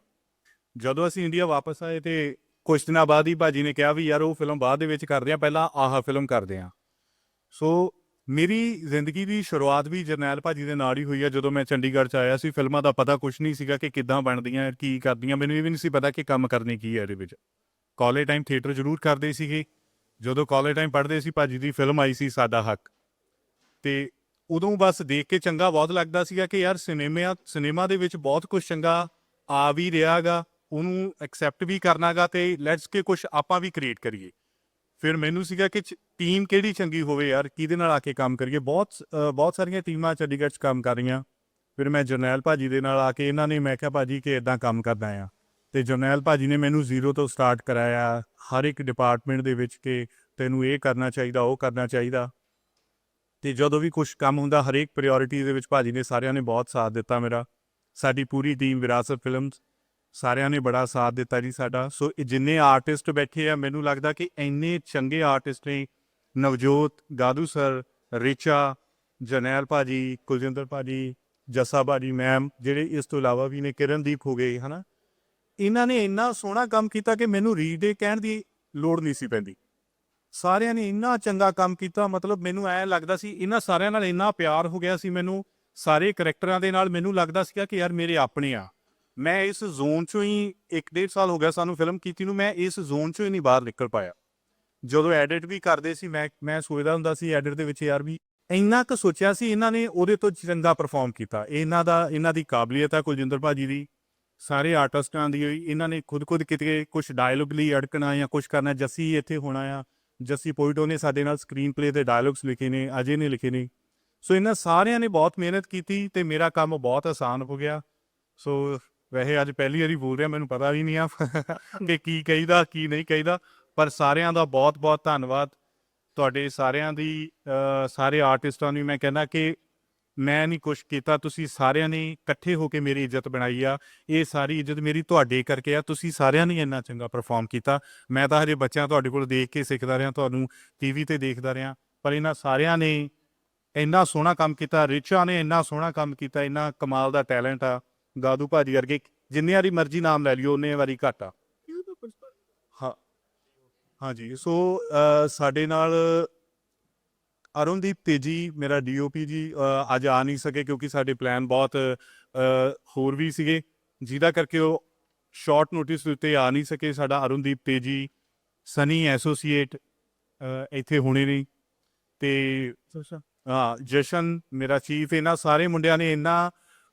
ਜਦੋਂ ਅਸੀਂ ਇੰਡੀਆ ਵਾਪਸ ਆਏ ਤੇ ਕੁਝ ਦਿਨਾਂ ਬਾਅਦ ਹੀ ਭਾਜੀ ਨੇ ਕਿਹਾ ਵੀ ਯਾਰ ਉਹ ਫਿਲਮ ਬਾਅਦ ਦੇ ਵਿੱਚ ਕਰਦੇ ਆ, ਪਹਿਲਾਂ ਆਹ ਫਿਲਮ ਕਰਦੇ ਆ। ਸੋ ਮੇਰੀ ਜ਼ਿੰਦਗੀ ਦੀ ਸ਼ੁਰੂਆਤ ਵੀ ਜਰਨੈਲ ਭਾਜੀ ਦੇ ਨਾਲ ਹੀ ਹੋਈ ਹੈ ਜਦੋਂ ਮੈਂ ਚੰਡੀਗੜ੍ਹ ਚ ਆਇਆ ਸੀ, ਫਿਲਮਾਂ ਦਾ ਪਤਾ ਕੁਝ ਨਹੀਂ ਸੀਗਾ ਕਿ ਕਿੱਦਾਂ ਬਣਦੀਆਂ, ਕੀ ਕਰਦੀਆਂ, ਮੈਨੂੰ ਇਹ ਵੀ ਨਹੀਂ ਸੀ ਪਤਾ ਕਿ ਕੰਮ ਕਰਨੇ ਕੀ ਹੈ ਇਹਦੇ ਵਿੱਚ। ਕਾਲਜ ਟਾਈਮ ਥੀਏਟਰ ਜ਼ਰੂਰ ਕਰਦੇ ਸੀਗੇ। ਜਦੋਂ ਕਾਲਜ ਟਾਈਮ ਪੜ੍ਹਦੇ ਸੀ, ਭਾਜੀ ਦੀ ਫਿਲਮ ਆਈ ਸੀ, ਸਾਡਾ ਹੱਕ। ਤੇ ਉਦੋਂ ਬਸ ਦੇਖ ਕੇ ਚੰਗਾ ਬਹੁਤ ਲੱਗਦਾ ਸੀਗਾ ਕਿ ਯਾਰ ਸਿਨੇਮਾ ਸਿਨੇਮਾ ਦੇ ਵਿੱਚ ਬਹੁਤ ਕੁਝ ਚੰਗਾ ਆ ਵੀ ਰਿਹਾਗਾ ਉਹਨੂੰ ਐਕਸੈਪਟ ਵੀ ਕਰਨਾਗਾ ਤੇ ਲੈਟਸ ਕੇ ਕੁਝ ਆਪਾਂ ਵੀ ਕ੍ਰੀਏਟ ਕਰੀਏ। ਫਿਰ ਮੈਨੂੰ ਸੀਗਾ ਕਿ ਟੀਮ ਕਿਹੜੀ ਚੰਗੀ ਹੋਵੇ ਯਾਰ, ਕਿਹਦੇ ਨਾਲ ਆ ਕੇ ਕੰਮ ਕਰੀਏ। ਬਹੁਤ ਬਹੁਤ ਸਾਰੀਆਂ ਟੀਮਾਂ ਚੰਡੀਗੜ੍ਹ 'ਚ ਕੰਮ ਕਰ ਰਹੀਆਂ। ਫਿਰ ਮੈਂ ਜਰਨੈਲ ਭਾਜੀ ਦੇ ਨਾਲ ਆ ਕੇ ਇਹਨਾਂ ਨੇ ਮੈਂ ਕਿਹਾ, ਭਾਜੀ, ਕਿ ਇਦਾਂ ਕੰਮ ਕਰਨਾ ਆ। ਤੇ ਜਰਨੈਲ ਭਾਜੀ ਨੇ ਮੈਨੂੰ ਜ਼ੀਰੋ ਤੋਂ ਸਟਾਰਟ ਕਰਾਇਆ। ਹਰ ਇੱਕ ਡਿਪਾਰਟਮੈਂਟ ਦੇ ਵਿੱਚ ਕਿ ਤੈਨੂੰ ਇਹ ਕਰਨਾ ਚਾਹੀਦਾ, ਉਹ ਕਰਨਾ ਚਾਹੀਦਾ। ਤੇ ਜਦੋਂ ਵੀ ਕੁਝ ਕੰਮ ਹੁੰਦਾ, ਹਰੇਕ ਪ੍ਰਾਇੋਰਟੀ ਦੇ ਵਿੱਚ ਭਾਜੀ ਨੇ ਸਾਰਿਆਂ ਨੇ ਬਹੁਤ ਸਾਥ ਦਿੱਤਾ ਮੇਰਾ। ਸਾਡੀ ਪੂਰੀ ਟੀਮ ਵਿਰਾਸਤ ਫਿਲਮਸ ਸਾਰਿਆਂ ਨੇ ਬੜਾ ਸਾਥ ਦਿੱਤਾ ਜੀ ਸਾਡਾ। ਸੋ ਇਹ ਜਿੰਨੇ ਆਰਟਿਸਟ ਬੈਠੇ ਆ, ਮੈਨੂੰ ਲੱਗਦਾ ਕਿ ਇੰਨੇ ਚੰਗੇ ਆਰਟਿਸਟ ਨੇ ਨਵਜੋਤ, ਗਾਦੂ ਸਰ, ਰਿਚਾ ਜਨੈਲ ਭਾਜੀ, ਕੁਲਜਿੰਦਰ ਭਾਜੀ, ਜੱਸਾ ਭਾਜੀ ਮੈਮ ਜਿਹੜੇ ਇਸ ਤੋਂ ਇਲਾਵਾ ਵੀ ਨੇ, ਕਿਰਨਦੀਪ ਹੋ ਗਏ, ਹਨਾ। ਇਹਨਾਂ ਨੇ ਇੰਨਾ ਸੋਹਣਾ ਕੰਮ ਕੀਤਾ ਕਿ ਮੈਨੂੰ ਰੀਡੇ ਕਹਿਣ ਦੀ ਲੋੜ ਨਹੀਂ ਸੀ ਪੈਂਦੀ। ਸਾਰਿਆਂ ਨੇ ਇੰਨਾ ਚੰਗਾ ਕੰਮ ਕੀਤਾ, ਮਤਲਬ ਮੈਨੂੰ ਐ ਲੱਗਦਾ ਸੀ, ਇਹਨਾਂ ਸਾਰਿਆਂ ਨਾਲ ਇੰਨਾ ਪਿਆਰ ਹੋ ਗਿਆ ਸੀ ਮੈਨੂੰ, ਸਾਰੇ ਕਰੈਕਟਰਾਂ ਦੇ ਨਾਲ ਮੈਨੂੰ ਲੱਗਦਾ ਸੀਗਾ ਕਿ ਯਾਰ ਮੇਰੇ ਆਪਣੇ ਆ। ਮੈਂ ਇਸ ਜ਼ੋਨ ਚੋਂ ਹੀ ਇੱਕ ਡੇਢ ਸਾਲ ਹੋ ਗਿਆ ਸਾਨੂੰ ਫਿਲਮ ਕੀਤੀ ਨੂੰ, ਮੈਂ ਇਸ ਜ਼ੋਨ ਚੋਂ ਹੀ ਨਹੀਂ ਬਾਹਰ ਨਿਕਲ ਪਾਇਆ। ਜਦੋਂ ਐਡਿਟ ਵੀ ਕਰਦੇ ਸੀ, ਮੈਂ ਮੈਂ ਸੋਚਦਾ ਹੁੰਦਾ ਸੀ ਐਡਿਟ ਦੇ ਵਿੱਚ ਯਾਰ ਵੀ ਇੰਨਾ ਕੁ ਸੋਚਿਆ ਸੀ, ਇਹਨਾਂ ਨੇ ਉਹਦੇ ਤੋਂ ਚੰਗਾ ਪਰਫਾਰਮ ਕੀਤਾ। ਇਹਨਾਂ ਦਾ, ਇਹਨਾਂ ਦੀ ਕਾਬਲੀਅਤ ਆ ਕੁਲਜਿੰਦਰ ਭਾਜੀ ਦੀ, ਸਾਰੇ ਆਰਟਿਸਟਾਂ ਦੀ ਇਹਨਾਂ ਨੇ ਖੁਦ ਖੁਦ ਕਿਤੇ ਕੁਝ ਡਾਇਲੋਗ ਲਈ ਅੜਕਣਾ ਜਾਂ ਕੁਝ ਕਰਨਾ, ਜੱਸੀ ਇੱਥੇ ਹੋਣਾ ਆ ਜੱਸੀ ਪੋਇਟੋ ਨੇ ਸਾਡੇ ਨਾਲ ਸਕਰੀਨ ਪਲੇ ਤੇ ਡਾਇਲੋਗਸ ਲਿਖੇ ਨੇ, ਅਜੇ ਨੇ ਲਿਖੇ ਨੇ। ਸੋ ਇਹਨਾਂ ਸਾਰਿਆਂ ਨੇ ਬਹੁਤ ਮਿਹਨਤ ਕੀਤੀ ਤੇ ਮੇਰਾ ਕੰਮ ਬਹੁਤ ਆਸਾਨ ਹੋ ਗਿਆ। ਸੋ ਵੈਸੇ ਅੱਜ ਪਹਿਲੀ ਵਾਰੀ ਬੋਲ ਰਿਹਾ ਮੈਨੂੰ ਪਤਾ ਵੀ ਨਹੀਂ ਆ ਕਿ ਕੀ ਕਹੀਦਾ, ਕੀ ਨਹੀਂ ਕਹੀਦਾ, ਪਰ ਸਾਰਿਆਂ ਦਾ ਬਹੁਤ ਬਹੁਤ ਧੰਨਵਾਦ। ਤੁਹਾਡੇ ਸਾਰਿਆਂ ਦੀ ਸਾਰੇ ਆਰਟਿਸਟਾਂ ਨੂੰ ਮੈਂ ਕਹਿੰਦਾ ਕਿ ਮੈਂ ਨਹੀਂ ਕੁਝ ਕੀਤਾ, ਤੁਸੀਂ ਸਾਰਿਆਂ ਨੇ ਇਕੱਠੇ ਹੋ ਕੇ ਮੇਰੀ ਇੱਜ਼ਤ ਬਣਾਈ ਆ। ਇਹ ਸਾਰੀ ਇੱਜ਼ਤ ਮੇਰੀ ਤੁਹਾਡੇ ਕਰਕੇ ਆ, ਤੁਸੀਂ ਸਾਰਿਆਂ ਨੇ ਇੰਨਾ ਚੰਗਾ ਪਰਫਾਰਮ ਕੀਤਾ। ਮੈਂ ਤਾਂ ਹਜੇ ਬੱਚਿਆਂ ਤੁਹਾਡੇ ਕੋਲ ਦੇਖ ਕੇ ਸਿੱਖਦਾ ਰਿਹਾ, ਤੁਹਾਨੂੰ ਟੀਵੀ ਤੇ ਦੇਖਦਾ ਰਿਹਾ, ਪਰ ਇਹਨਾਂ ਸਾਰਿਆਂ ਨੇ ਇੰਨਾ ਸੋਹਣਾ ਕੰਮ ਕੀਤਾ, ਰਿਚਾ ਨੇ ਇੰਨਾ ਸੋਹਣਾ ਕੰਮ ਕੀਤਾ, ਇੰਨਾ ਕਮਾਲ ਦਾ ਟੈਲੈਂਟ ਆ। ਗਾਦੂ ਭਾਜੀ ਵਰਗੇ ਜਿੰਨੀ ਵਾਰੀ ਮਰਜ਼ੀ ਨਾਮ ਲੈ ਲਿਓ ਉਹਨੇ ਵਾਰੀ ਘੱਟ। ਹਾਂ ਹਾਂਜੀ ਸੋ ਸਾਡੇ ਨਾਲ ਅਰੁਣਦੀਪ ਤੇਜੀ ਮੇਰਾ ਡੀਓਪੀ ਜੀ ਅੱਜ ਆ ਨਹੀਂ ਸਕੇ ਕਿਉਂਕਿ ਸਾਡੇ ਪਲਾਨ ਬਹੁਤ ਹੋਰ ਵੀ ਸੀਗੇ। ਜਿਹਦਾ ਕਰਕੇ ਉਹ ਸ਼ਾਰਟ ਨੋਟਿਸ ਉੱਤੇ ਆ ਨਹੀਂ ਸਕੇ ਸਾਡਾ ਅਰੁਣਦੀਪ ਤੇਜੀ। ਸਨੀ ਐਸੋਸੀਏਟ ਇੱਥੇ ਹੋਣੇ ਨਹੀਂ ਤੇ ਹਾਂ ਜਸ਼ਨ ਮੇਰਾ ਚੀਫ ਇਹਨਾਂ ਸਾਰੇ ਮੁੰਡਿਆਂ ਨੇ ਇੰਨਾ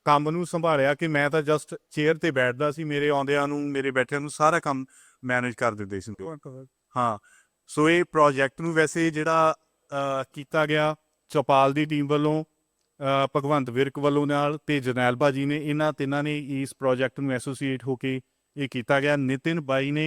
ਕੰਮ ਨੂੰ ਸੰਭਾਲਿਆ ਕਿ ਮੈਂ ਤਾਂ ਜਸਟ ਚੇਅਰ ਤੇ ਬੈਠਦਾ ਸੀ ਮੇਰੇ ਆਉਂਦਿਆਂ ਨੂੰ ਮੇਰੇ ਬੈਠਿਆਂ ਨੂੰ ਸਾਰਾ ਕੰਮ ਮੈਨੇਜ ਕਰ ਦਿੰਦੇ ਸੀ। ਹਾਂ। ਸੋ ਇਹ ਪ੍ਰੋਜੈਕਟ ਨੂੰ ਵੈਸੇ ਜਿਹੜਾ ਕੀਤਾ ਗਿਆ ਚੌਪਾਲ ਦੀ ਟੀਮ ਵੱਲੋਂ ਭਗਵੰਤ ਵਿਰਕ ਵੱਲੋਂ ਨਾਲ ਤੇ ਜਰਨੈਲ ਭਾਜੀ ਨੇ ਇਹਨਾਂ ਤਿੰਨਾਂ ਨੇ ਇਸ ਪ੍ਰੋਜੈਕਟ ਨੂੰ ਐਸੋਸੀਏਟ ਹੋ ਕੇ ਇਹ ਕੀਤਾ ਗਿਆ। ਨਿਤਿਨ ਬਾਈ ਨੇ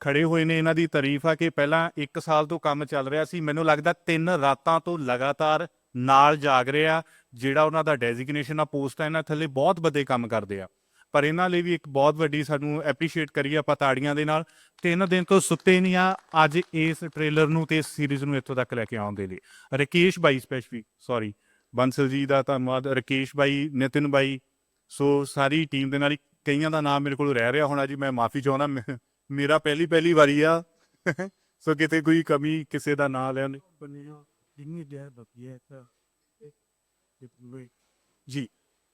ਖੜੇ ਹੋਏ ਨੇ ਇਹਨਾਂ ਦੀ ਤਾਰੀਫ ਆ ਕਿ ਪਹਿਲਾਂ 1 ਸਾਲ ਤੋਂ ਕੰਮ ਚੱਲ ਰਿਹਾ ਸੀ। ਮੈਨੂੰ ਲੱਗਦਾ ਤਿੰਨ ਰਾਤਾਂ ਤੋਂ ਲਗਾਤਾਰ ਨਾਲ ਜਾਗ ਰਿਹਾ। ਜਿਹੜਾ ਉਹਨਾਂ ਦਾ ਡੈਜ਼ਿਗਨੇਸ਼ਨ ਆ ਪੋਸਟ ਆ, ਇਹਨਾਂ ਥੱਲੇ ਬਹੁਤ ਵੱਡੇ ਕੰਮ ਕਰਦੇ ਆ। ਪਰ ਇਹਨਾਂ ਲਈ ਵੀ ਇੱਕ ਬਹੁਤ ਵੱਡੀ ਸਾਨੂੰ ਐਪਰੀਸ਼ੀਏਟ ਕਰੀਏ ਆਪਾਂ ਤਾੜੀਆਂ ਦੇ ਨਾਲ। ਤਿੰਨ ਦਿਨ ਤੋਂ ਸੁੱਤੇ ਨਹੀਂ ਆ, ਅੱਜ ਇਸ ਟ੍ਰੇਲਰ ਨੂੰ ਤੇ ਇਸ ਸੀਰੀਜ਼ ਨੂੰ ਇੱਥੋਂ ਤੱਕ ਲੈ ਕੇ ਆਉਣ ਦੇ ਲਈ। ਰਕੇਸ਼ ਬਾਈ ਸਪੈਸ਼ਲੀ ਸੌਰੀ ਬੰਸਲ ਜੀ ਦਾ ਧੰਨਵਾਦ। ਰਕੇਸ਼ ਬਾਈ, ਨਿਤਿਨ ਬਾਈ, ਸੋ ਸਾਰੀ ਟੀਮ ਦੇ ਨਾਲ ਹੀ ਕਈਆਂ ਦਾ ਨਾਮ ਮੇਰੇ ਕੋਲ ਰਹਿ ਰਿਹਾ ਹੋਣਾ ਜੀ, ਮੈਂ ਮਾਫੀ ਚਾਹੁੰਦਾ ਮੇਰਾ ਪਹਿਲੀ ਪਹਿਲੀ ਵਾਰੀ ਆ। ਸੋ ਕਿਤੇ ਕੋਈ ਕਮੀ ਕਿਸੇ ਦਾ ਨਾਂ ਲੈਣ ਜੀ।